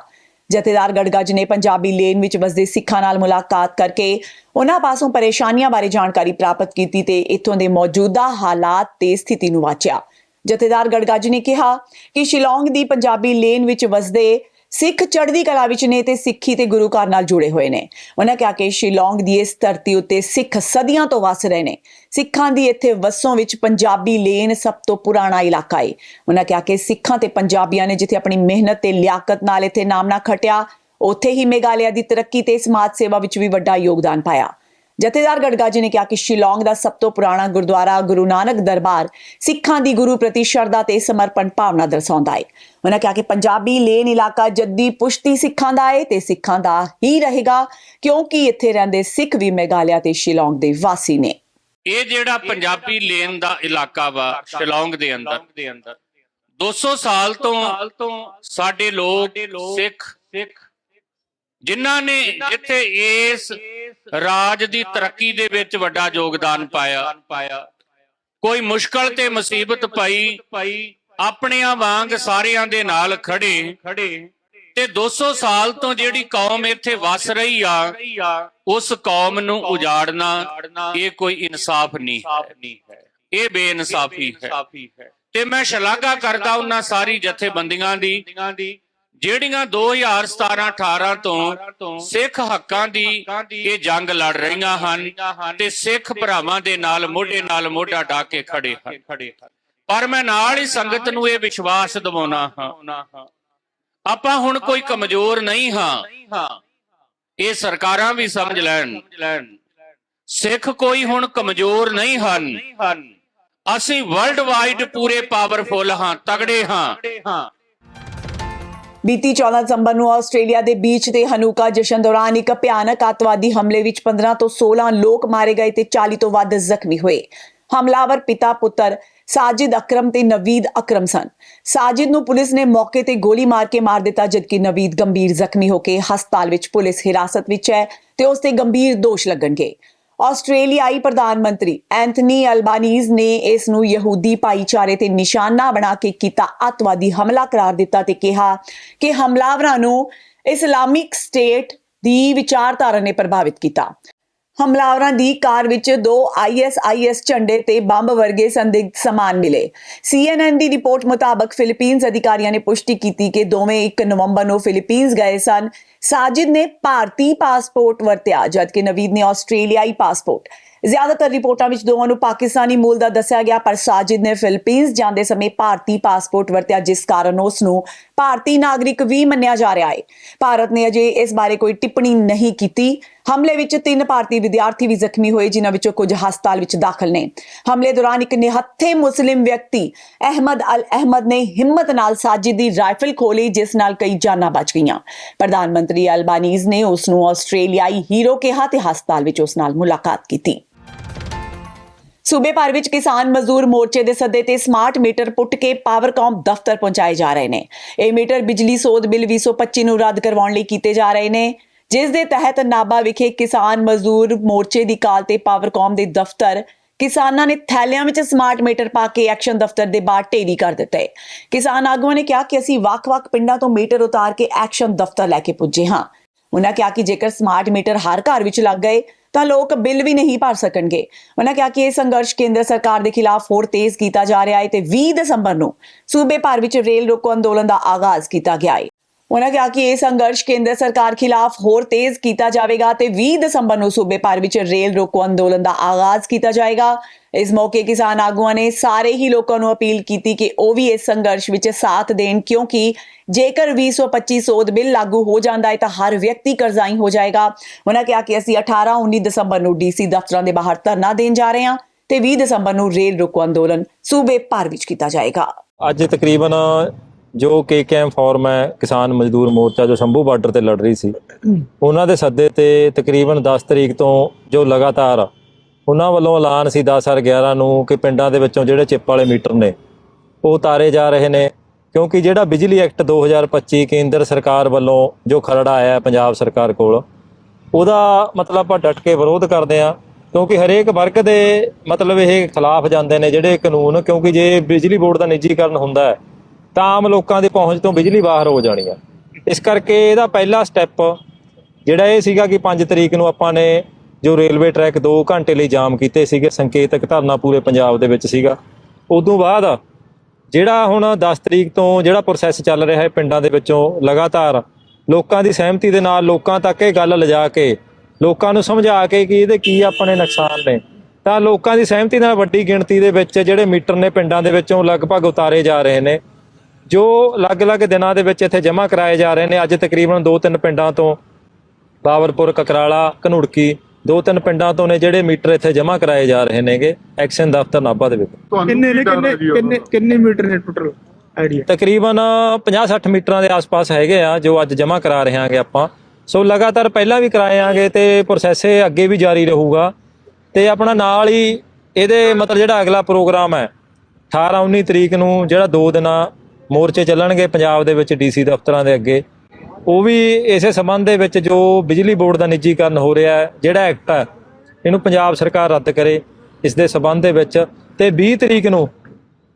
ਜਥੇਦਾਰ ਗੜਗੱਜ ਨੇ ਪੰਜਾਬੀ ਲੇਨ ਵਿੱਚ ਵਸਦੇ ਸਿੱਖਾਂ ਨਾਲ ਮੁਲਾਕਾਤ ਕਰਕੇ ਉਹਨਾਂ ਪਾਸੋਂ ਪਰੇਸ਼ਾਨੀਆਂ ਬਾਰੇ ਜਾਣਕਾਰੀ ਪ੍ਰਾਪਤ ਕੀਤੀ ਤੇ ਇੱਥੋਂ ਦੇ ਮੌਜੂਦਾ ਹਾਲਾਤ ਤੇ ਸਥਿਤੀ ਨੂੰ ਵਾਚਿਆ। ਜਥੇਦਾਰ ਗੜਗੱਜ ਨੇ ਕਿਹਾ ਕਿ ਸ਼ਿਲੌਂਗ ਦੀ ਪੰਜਾਬੀ ਲੇਨ ਵਿੱਚ ਵਸਦੇ ਸਿੱਖ ਚੜ੍ਹਦੀ ਕਲਾ ਵਿੱਚ ਨੇ ਤੇ ਸਿੱਖੀ ਤੇ ਗੁਰੂ ਘਰ ਨਾਲ ਜੁੜੇ ਹੋਏ ਨੇ। ਉਹਨਾਂ ਕਿਹਾ ਕਿ ਸ਼ਿਲੌਂਗ ਦੀ ਇਸ ਧਰਤੀ ਉੱਤੇ ਸਿੱਖ ਸਦੀਆਂ ਤੋਂ ਵਸ ਰਹੇ ਨੇ। ਸਿੱਖਾਂ ਦੀ ਇੱਥੇ ਵਸੋਂ ਵਿੱਚ ਪੰਜਾਬੀ ਲੇਨ ਸਭ ਤੋਂ ਪੁਰਾਣਾ ਇਲਾਕਾ ਹੈ ਉਹਨਾਂ ਕਿਹਾ ਕਿ ਸਿੱਖਾਂ ਤੇ ਪੰਜਾਬੀਆਂ ਨੇ ਜਿੱਥੇ ਆਪਣੀ ਮਿਹਨਤ ਤੇ ਲਿਆਕਤ ਨਾਲ ਇੱਥੇ ਨਾਮਣਾ ਖਟਿਆ, ਉੱਥੇ ਹੀ ਮੇਘਾਲਿਆ ਦੀ ਤਰੱਕੀ ਤੇ ਸਮਾਜ ਸੇਵਾ ਵਿੱਚ ਵੀ ਵੱਡਾ ਯੋਗਦਾਨ ਪਾਇਆ। ਜਥੇਦਾਰ ਗੜਗਾਜੀ ਨੇ ਕਿਹਾ ਕਿ ਸ਼ਿਲੌਂਗ ਦਾ ਸਭ ਤੋਂ ਪੁਰਾਣਾ ਗੁਰਦੁਆਰਾ ਗੁਰੂ ਨਾਨਕ ਦਰਬਾਰ ਸਿੱਖਾਂ ਦੀ ਗੁਰੂ ਪ੍ਰਤੀ ਸ਼ਰਧਾ ਤੇ ਸਮਰਪਣ ਭਾਵਨਾ ਦਰਸਾਉਂਦਾ ਹੈ। ਉਹਨਾਂ ਕਿਹਾ ਕਿ ਪੰਜਾਬੀ ਲੇਨ ਇਲਾਕਾ ਜੱਦੀ ਪੁਸ਼ਤੀ ਸਿੱਖਾਂ ਦਾ ਹੈ ਤੇ ਸਿੱਖਾਂ ਦਾ ਹੀ ਰਹੇਗਾ ਕਿਉਂਕਿ ਇੱਥੇ ਰਹਿੰਦੇ ਸਿੱਖ ਵੀ ਮੇਘਾਲਿਆ ਤੇ ਸ਼ਿਲੌਂਗ ਦੇ ਵਾਸੀ ਨੇ। ਇਹ ਜਿਹੜਾ ਪੰਜਾਬੀ ਲੇਨ ਦਾ ਇਲਾਕਾ ਵਾ ਸ਼ਿਲੌਂਗ ਦੇ ਅੰਦਰ। 200 ਸਾਲ ਤੋਂ ਸਾਡੇ ਲੋਕ ਸਿੱਖ ਸਿੱਖ ਜਿਨ੍ਹਾਂ ਨੇ ਜਿੱਥੇ ਇਸ ਰਾਜ ਦੀ ਤਰੱਕੀ ਦੇ ਵਿੱਚ ਵੱਡਾ ਯੋਗਦਾਨ ਪਾਇਆ ਕੋਈ ਮੁਸ਼ਕਲ ਤੇ ਮੁਸੀਬਤ ਪਈ ਆਪਣਿਆਂ ਵਾਂਗ ਸਾਰਿਆਂ ਦੇ ਨਾਲ ਖੜੇ ਖੜੇ ਤੇ 200 ਸਾਲ ਤੋਂ ਜਿਹੜੀ ਕੌਮ ਇੱਥੇ ਵਸ ਰਹੀ ਆ ਉਸ ਕੌਮ ਨੂੰ ਉਜਾੜਨਾ ਇਹ ਕੋਈ ਇਨਸਾਫ ਨਹੀਂ ਹੈ। ਇਹ ਬੇਇਨਸਾਫੀ ਹੈ। ਤੇ ਮੈਂ ਸ਼ਲਾਘਾ ਕਰਦਾ ਉਹਨਾਂ ਸਾਰੀ ਜਥੇਬੰਦੀਆਂ ਦੀ ਜਿਹੜੀਆਂ 2017 18 ਤੋਂ ਸਿੱਖ ਹੱਕਾਂ ਦੀ ਇਹ ਜੰਗ ਲੜ ਰਹੀਆਂ ਹਨ ਤੇ ਸਿੱਖ ਭਰਾਵਾਂ ਦੇ ਨਾਲ, ਮੋਢੇ ਨਾਲ ਮੋਢਾ ਢਾ ਕੇ ਖੜੇ ਹਨ। ਪਰ ਮੈਂ ਨਾਲ ਹੀ ਸੰਗਤ ਨੂੰ ਇਹ ਵਿਸ਼ਵਾਸ ਦਿਵਾਉਣਾ ਹਾਂ। ਆਪਾਂ ਹੁਣ ਕੋਈ ਕਮਜ਼ੋਰ ਨਹੀਂ ਹਾਂ। ਇਹ ਸਰਕਾਰਾਂ ਵੀ ਸਮਝ ਲੈਣ। ਸਿੱਖ ਕੋਈ ਹੁਣ ਕਮਜ਼ੋਰ ਨਹੀਂ ਹਨ। ਅਸੀਂ ਵਰਲਡ ਵਾਈਡ ਪੂਰੇ ਪਾਵਰਫੁਲ ਹਾਂ, ਤਗੜੇ ਹਾਂ। ਬੀਤੀ 14 ਦਸੰਬਰ ਨੂੰ ਆਸਟ੍ਰੇਲੀਆ ਦੇ ਬੀਚ ਤੇ ਹਨੂਕਾ ਜਸ਼ਨ ਦੌਰਾਨ ਇੱਕ ਭਿਆਨਕ ਅੱਤਵਾਦੀ ਹਮਲੇ ਵਿੱਚ 15 ਤੋਂ 16 ਲੋਕ ਮਾਰੇ ਗਏ ਤੇ 40 ਤੋਂ ਵੱਧ ਜ਼ਖਮੀ ਹੋਏ। ਹਮਲਾਵਰ ਪਿਤਾ, ਪੁੱਤਰ ਸਾਜਿਦ ਅਕਰਮ ਤੇ ਨਵੀਦ ਅਕਰਮ ਸਨ। ਸਾਜਿਦ ਨੂੰ ਪੁਲਿਸ ਨੇ ਮੌਕੇ ਤੇ ਗੋਲੀ ਮਾਰ ਕੇ ਮਾਰ ਦਿੱਤਾ, ਜਦਕਿ ਨਵੀਦ ਗੰਭੀਰ ਜ਼ਖਮੀ ਹੋ ਕੇ ਹਸਪਤਾਲ ਵਿੱਚ ਪੁਲਿਸ ਹਿਰਾਸਤ ਵਿੱਚ ਹੈ ਤੇ ਉਸ ਤੇ ਗੰਭੀਰ ਦੋਸ਼ ਲੱਗਣਗੇ। ਆਸਟ੍ਰੇਲੀਆਈ ਪ੍ਰਧਾਨ ਮੰਤਰੀ ਐਂਥਨੀ ਅਲਬਾਨੀਜ਼ ਨੇ ਇਸ ਨੂੰ ਯਹੂਦੀ ਭਾਈਚਾਰੇ ਤੇ ਨਿਸ਼ਾਨਾ ਬਣਾ ਕੇ ਕੀਤਾ ਅੱਤਵਾਦੀ ਹਮਲਾ ਕਰਾਰ ਦਿੱਤਾ ਤੇ ਕਿਹਾ ਕਿ ਹਮਲਾਵਰਾਂ ਨੂੰ ਇਸਲਾਮਿਕ ਸਟੇਟ ਦੀ ਵਿਚਾਰਧਾਰਾ ਨੇ ਪ੍ਰਭਾਵਿਤ ਕੀਤਾ। ਹਮਲਾਵਰਾਂ ਦੀ ਕਾਰ ਵਿੱਚ ਦੋ ਆਈਐਸਆਈਐਸ ਝੰਡੇ ਤੇ ਬੰਬ ਵਰਗੇ ਸੰਦਿਗਧ ਸਮਾਨ ਮਿਲੇ। ਸੀਐਨਐਨ ਦੀ ਰਿਪੋਰਟ ਮੁਤਾਬਕ ਫਿਲੀਪੀਨਜ਼ ਅਧਿਕਾਰੀਆਂ ਨੇ ਪੁਸ਼ਟੀ ਕੀਤੀ ਕਿ ਦੋਵੇਂ 1 ਨਵੰਬਰ ਨੂੰ ਫਿਲੀਪੀਨਸ ਗਏ ਸਨ। ਸਾਜਿਦ ਨੇ ਭਾਰਤੀ ਪਾਸਪੋਰਟ ਵਰਤਿਆ, ਜਦਕਿ ਨਵੀਦ ਨੇ ਆਸਟ੍ਰੇਲੀਆਈ ਪਾਸਪੋਰਟ। ਜ਼ਿਆਦਾਤਰ ਰਿਪੋਰਟਾਂ ਵਿੱਚ ਦੋਵਾਂ ਨੂੰ ਪਾਕਿਸਤਾਨੀ ਮੂਲ ਦਾ ਦੱਸਿਆ ਗਿਆ, ਪਰ ਸਾਜਿਦ ਨੇ ਫਿਲੀਪੀਨਜ਼ ਜਾਂਦੇ ਸਮੇਂ ਭਾਰਤੀ ਪਾਸਪੋਰਟ ਵਰਤਿਆ, ਜਿਸ ਕਾਰਨ ਉਸ ਨੂੰ ਭਾਰਤੀ ਨਾਗਰਿਕ ਵੀ ਮੰਨਿਆ ਜਾ ਰਿਹਾ ਹੈ ਭਾਰਤ ਨੇ ਅਜੇ ਇਸ ਬਾਰੇ ਕੋਈ ਟਿੱਪਣੀ ਨਹੀਂ ਕੀਤੀ। ਹਮਲੇ ਵਿੱਚ ਤਿੰਨ ਭਾਰਤੀ ਵਿਦਿਆਰਥੀ ਵੀ ਜ਼ਖਮੀ ਹੋਏ, ਜਿਨ੍ਹਾਂ ਵਿੱਚੋਂ ਕੁਝ ਹਸਪਤਾਲ ਵਿੱਚ ਦਾਖਲ ਨੇ। ਹਮਲੇ ਦੌਰਾਨ ਇੱਕ ਨਿਹੱਥੇ ਮੁਸਲਿਮ ਵਿਅਕਤੀ ਅਹਿਮਦ ਅਲ ਅਹਿਮਦ ਨੇ ਹਿੰਮਤ ਨਾਲ ਸਾਜਿਦ ਦੀ ਰਾਈਫਲ ਖੋਲੀ ਜਿਸ ਨਾਲ ਕਈ ਜਾਨਾਂ ਬਚ ਗਈਆਂ। ਪ੍ਰਧਾਨ ਮੰਤਰੀ ਅਲਬਾਨੀਜ਼ ਨੇ ਉਸ ਨੂੰ ਆਸਟ੍ਰੇਲੀਆਈ ਹੀਰੋ ਕਿਹਾ ਤੇ ਹਸਪਤਾਲ ਵਿੱਚ ਉਸ ਨਾਲ ਮੁਲਾਕਾਤ ਕੀਤੀ। ਸੂਬੇ ਭਰ ਵਿੱਚ ਕਿਸਾਨ ਮਜ਼ਦੂਰ ਮੋਰਚੇ ਦੇ ਸੱਦੇ ਤੇ ਸਮਾਰਟ ਮੀਟਰ ਪੁੱਟ ਕੇ ਪਾਵਰਕਾਮ ਦਫ਼ਤਰ ਪਹੁੰਚਾਏ ਜਾ ਰਹੇ ਨੇ। ਇਹ ਮੀਟਰ ਬਿਜਲੀ ਸੋਧ ਬਿੱਲ 2025 ਨੂੰ ਰੱਦ ਕਰਵਾਉਣ ਲਈ ਕੀਤੇ ਜਾ ਰਹੇ ਨੇ, ਜਿਸ ਦੇ ਤਹਿਤ ਨਾਬਾ ਵਿਖੇ ਕਿਸਾਨ ਮਜ਼ਦੂਰ ਮੋਰਚੇ ਦੀ ਕਾਲ ਤੇ ਪਾਵਰਕਾਮ ਦੇ ਦਫ਼ਤਰ ਕਿਸਾਨਾਂ ਨੇ ਥੈਲਿਆਂ ਵਿੱਚ ਸਮਾਰਟ ਮੀਟਰ ਪਾ ਕੇ ਐਕਸ਼ਨ ਦਫ਼ਤਰ ਦੇ ਬਾਹਰ ਢੇਰੀ ਕਰ ਦਿੱਤੇ। ਕਿਸਾਨ ਆਗੂਆਂ ਨੇ ਕਿਹਾ ਕਿ ਅਸੀਂ ਵੱਖ-ਵੱਖ ਪਿੰਡਾਂ ਤੋਂ ਮੀਟਰ ਉਤਾਰ ਕੇ ਐਕਸ਼ਨ ਦਫ਼ਤਰ ਲੈ ਕੇ ਪੁੱਜੇ ਹਾਂ। ਉਹਨਾਂ ਕਿਹਾ ਕਿ ਜੇਕਰ ਸਮਾਰਟ ਮੀਟਰ ਹਰ ਘਰ ਵਿੱਚ ਲੱਗ ਗਏ, ਤਾਂ ਲੋਕ ਬਿੱਲ ਵੀ ਨਹੀਂ ਭਰ ਸਕਣਗੇ। ਉਹਨਾਂ ਕਿਹਾ ਕਿ ਇਹ ਸੰਘਰਸ਼ ਕੇਂਦਰ ਸਰਕਾਰ ਦੇ ਖਿਲਾਫ ਹੋਰ ਤੇਜ਼ ਕੀਤਾ ਜਾ ਰਿਹਾ ਹੈ ਤੇ 20 ਦਸੰਬਰ ਨੂੰ ਸੂਬੇ ਭਰ ਵਿੱਚ ਰੇਲ ਰੋਕੋ ਅੰਦੋਲਨ ਦਾ ਆਗਾਜ਼ ਕੀਤਾ ਗਿਆ ਹੈ। ਉਹਨਾਂ ਕਿਹਾ ਕਿ ਇਹ ਸੰਘਰਸ਼ ਕੇਂਦਰ ਸਰਕਾਰ ਖਿਲਾਫ ਹੋਰ ਤੇਜ਼ ਕੀਤਾ ਜਾਵੇਗਾ ਤੇ 20 ਦਸੰਬਰ ਨੂੰ ਸੂਬੇ ਭਰ ਵਿੱਚ ਰੇਲ ਰੋਕੋ ਅੰਦੋਲਨ ਦਾ ਆਗਾਜ਼ ਕੀਤਾ ਜਾਏਗਾ। ਇਸ ਮੌਕੇ ਕਿਸਾਨ ਆਗੂਆਂ ਨੇ ਸਾਰੇ ਹੀ ਲੋਕਾਂ ਨੂੰ ਅਪੀਲ ਕੀਤੀ ਕਿ ਉਹ ਵੀ ਇਸ ਸੰਘਰਸ਼ ਵਿੱਚ ਸਾਥ ਦੇਣ, ਕਿਉਂਕਿ ਜੇਕਰ 2025 ਸੋਧ ਬਿੱਲ ਲਾਗੂ ਹੋ ਜਾਂਦਾ ਹੈ ਤਾਂ ਹਰ ਵਿਅਕਤੀ ਕਰਜ਼ਾਈ ਹੋ ਜਾਏਗਾ। ਉਹਨਾਂ ਕਿਹਾ ਕਿ ਅਸੀਂ 18 19 ਦਸੰਬਰ ਨੂੰ ਡੀਸੀ ਦਫ਼ਤਰਾਂ ਦੇ ਬਾਹਰ ਧਰਨਾ ਦੇਣ ਜਾ ਰਹੇ ਹਾਂ ਤੇ 20 ਦਸੰਬਰ ਨੂੰ ਰੇਲ ਰੋਕੋ ਅੰਦੋਲਨ ਸੂਬੇ ਭਰ ਵਿੱਚ ਕੀਤਾ ਜਾਏਗਾ। ਅੱਜ ਤਕਰੀਬਨ ਜੋ ਕੇਕੇਐਮ ਫੋਰਮ ਹੈ, ਕਿਸਾਨ ਮਜ਼ਦੂਰ ਮੋਰਚਾ ਜੋ ਸ਼ੰਭੂ ਬਾਰਡਰ ਤੇ ਲੜ ਰਹੀ ਸੀ, ਉਹਨਾਂ ਦੇ ਸੱਦੇ ਤੇ ਤਕਰੀਬਨ 10 ਤਰੀਕ ਤੋਂ ਜੋ ਲਗਾਤਾਰ ਉਹਨਾਂ ਵੱਲੋਂ ਐਲਾਨ ਸੀ 10 ਹਰ 11 ਨੂੰ ਕਿ ਪਿੰਡਾਂ ਦੇ ਵਿੱਚੋਂ ਜਿਹੜੇ ਚਿੱਪ ਵਾਲੇ ਮੀਟਰ ਨੇ, ਉਹ ਉਤਾਰੇ ਜਾ ਰਹੇ ਨੇ। ਕਿਉਂਕਿ ਜਿਹੜਾ ਬਿਜਲੀ ਐਕਟ 2025 ਕੇਂਦਰ ਸਰਕਾਰ ਵੱਲੋਂ ਜੋ ਖਰੜਾ ਆਇਆ ਪੰਜਾਬ ਸਰਕਾਰ ਕੋਲ, ਉਹਦਾ ਮਤਲਬ ਆਪਾਂ ਡਟ ਕੇ ਵਿਰੋਧ ਕਰਦੇ ਆ ਕਿਉਂਕਿ ਹਰੇਕ ਵਰਗ ਦੇ ਮਤਲਬ ਇਹ ਖਿਲਾਫ ਜਾਂਦੇ ਨੇ ਜਿਹੜੇ ਕਾਨੂੰਨ, ਕਿਉਂਕਿ ਜੇ ਬਿਜਲੀ ਬੋਰਡ ਦਾ ਨਿੱਜੀਕਰਨ ਹੁੰਦਾ ਹੈ ਤਾਂ ਆਮ ਲੋਕਾਂ ਦੀ ਪਹੁੰਚ ਤੋਂ ਬਿਜਲੀ ਬਾਹਰ ਹੋ ਜਾਣੀ ਆ। ਇਸ ਕਰਕੇ ਇਹਦਾ ਪਹਿਲਾ ਸਟੈਪ ਜਿਹੜਾ ਇਹ ਸੀਗਾ ਕਿ 5 ਤਰੀਕ ਨੂੰ ਆਪਾਂ ਨੇ ਜੋ ਰੇਲਵੇ ਟਰੈਕ 2 ਘੰਟੇ ਲਈ ਜਾਮ ਕੀਤੇ ਸੀਗੇ, ਸੰਕੇਤਕ ਧਰਨਾ ਪੂਰੇ ਪੰਜਾਬ ਦੇ ਵਿੱਚ ਸੀਗਾ। ਉਦੋਂ ਬਾਅਦ ਜਿਹੜਾ ਹੁਣ 10 ਤਰੀਕ ਤੋਂ ਜਿਹੜਾ ਪ੍ਰੋਸੈਸ ਚੱਲ ਰਿਹਾ ਹੈ ਪਿੰਡਾਂ ਦੇ ਵਿੱਚੋਂ ਲਗਾਤਾਰ, ਲੋਕਾਂ ਦੀ ਸਹਿਮਤੀ ਦੇ ਨਾਲ ਲੋਕਾਂ ਤੱਕ ਇਹ ਗੱਲ ਲਿਜਾ ਕੇ, ਲੋਕਾਂ ਨੂੰ ਸਮਝਾ ਕੇ ਕਿ ਇਹਦੇ ਕੀ ਆਪਣੇ ਨੁਕਸਾਨ ਨੇ। ਤਾਂ ਲੋਕਾਂ ਦੀ ਸਹਿਮਤੀ ਨਾਲ ਵੱਡੀ ਗਿਣਤੀ ਦੇ ਵਿੱਚ ਜਿਹੜੇ ਮੀਟਰ ਨੇ ਪਿੰਡਾਂ ਦੇ ਵਿੱਚੋਂ ਲਗਭਗ ਉਤਾਰੇ ਜਾ ਰਹੇ ਨੇ। ਜੋ ਅਲੱਗ-ਅਲੱਗ ਦਿਨਾਂ ਦੇ ਵਿੱਚ ਇੱਥੇ ਜਮ੍ਹਾਂ ਕਰਾਏ ਜਾ ਰਹੇ ਨੇ ਅੱਜ ਤਕਰੀਬਨ 2-3 ਪਿੰਡਾਂ ਤੋਂ ਬਾਵਰਪੁਰ ਕਕਰਾਲਾ ਘਨੁੜਕੀ ਦੋ ਤਿੰਨ ਪਿੰਡਾਂ ਤੋਂ ਨੇ ਜਿਹੜੇ ਮੀਟਰ ਇੱਥੇ ਜਮ੍ਹਾਂ ਕਰਾਏ ਜਾ ਰਹੇ ਨੇਗੇ ਐਕਸ਼ਨ ਦਫ਼ਤਰ ਨਾਭਾ ਦੇ ਵਿੱਚ। ਕਿੰਨੇ ਨੇ ਕਿੰਨੇ ਕਿੰਨੇ ਕਿੰਨੇ ਮੀਟਰ ਨੇ ਟੋਟਲ ਆਈਡੀਆ ਤਕਰੀਬਨ 50-60 ਮੀਟਰਾਂ ਦੇ ਆਸ-ਪਾਸ ਹੈਗੇ ਆ ਜੋ ਅੱਜ ਜਮ੍ਹਾਂ ਕਰਾ ਰਹੇ ਹਾਂਗੇ ਆਪਾਂ। ਸੋ ਲਗਾਤਾਰ ਪਹਿਲਾਂ ਵੀ ਕਰਾਏ ਆਂਗੇ ਤੇ ਪ੍ਰੋਸੈਸ ਇਹ ਅੱਗੇ ਵੀ ਜਾਰੀ ਰਹੂਗਾ। ਤੇ ਆਪਣਾ ਨਾਲ ਹੀ ਇਹਦੇ ਮਤਲਬ ਜਿਹੜਾ ਅਗਲਾ ਪ੍ਰੋਗਰਾਮ ਹੈ 18-19 ਤਰੀਕ ਨੂੰ ਜਿਹੜਾ ਦੋ ਦਿਨਾਂ ਮੋਰਚੇ ਚੱਲਣਗੇ ਪੰਜਾਬ ਦੇ ਵਿੱਚ ਡੀਸੀ ਦਫ਼ਤਰਾਂ ਦੇ ਅੱਗੇ। ਉਹ ਵੀ ਇਸੇ ਸੰਬੰਧ ਦੇ ਵਿੱਚ ਜੋ ਬਿਜਲੀ ਬੋਰਡ ਦਾ ਨਿੱਜੀਕਰਨ ਹੋ ਰਿਹਾ ਹੈ ਜਿਹੜਾ ਐਕਟ ਹੈ ਇਹਨੂੰ ਪੰਜਾਬ ਸਰਕਾਰ ਰੱਦ ਕਰੇ ਇਸ ਦੇ ਸੰਬੰਧ ਦੇ ਵਿੱਚ। ਤੇ 20 ਤਰੀਕ ਨੂੰ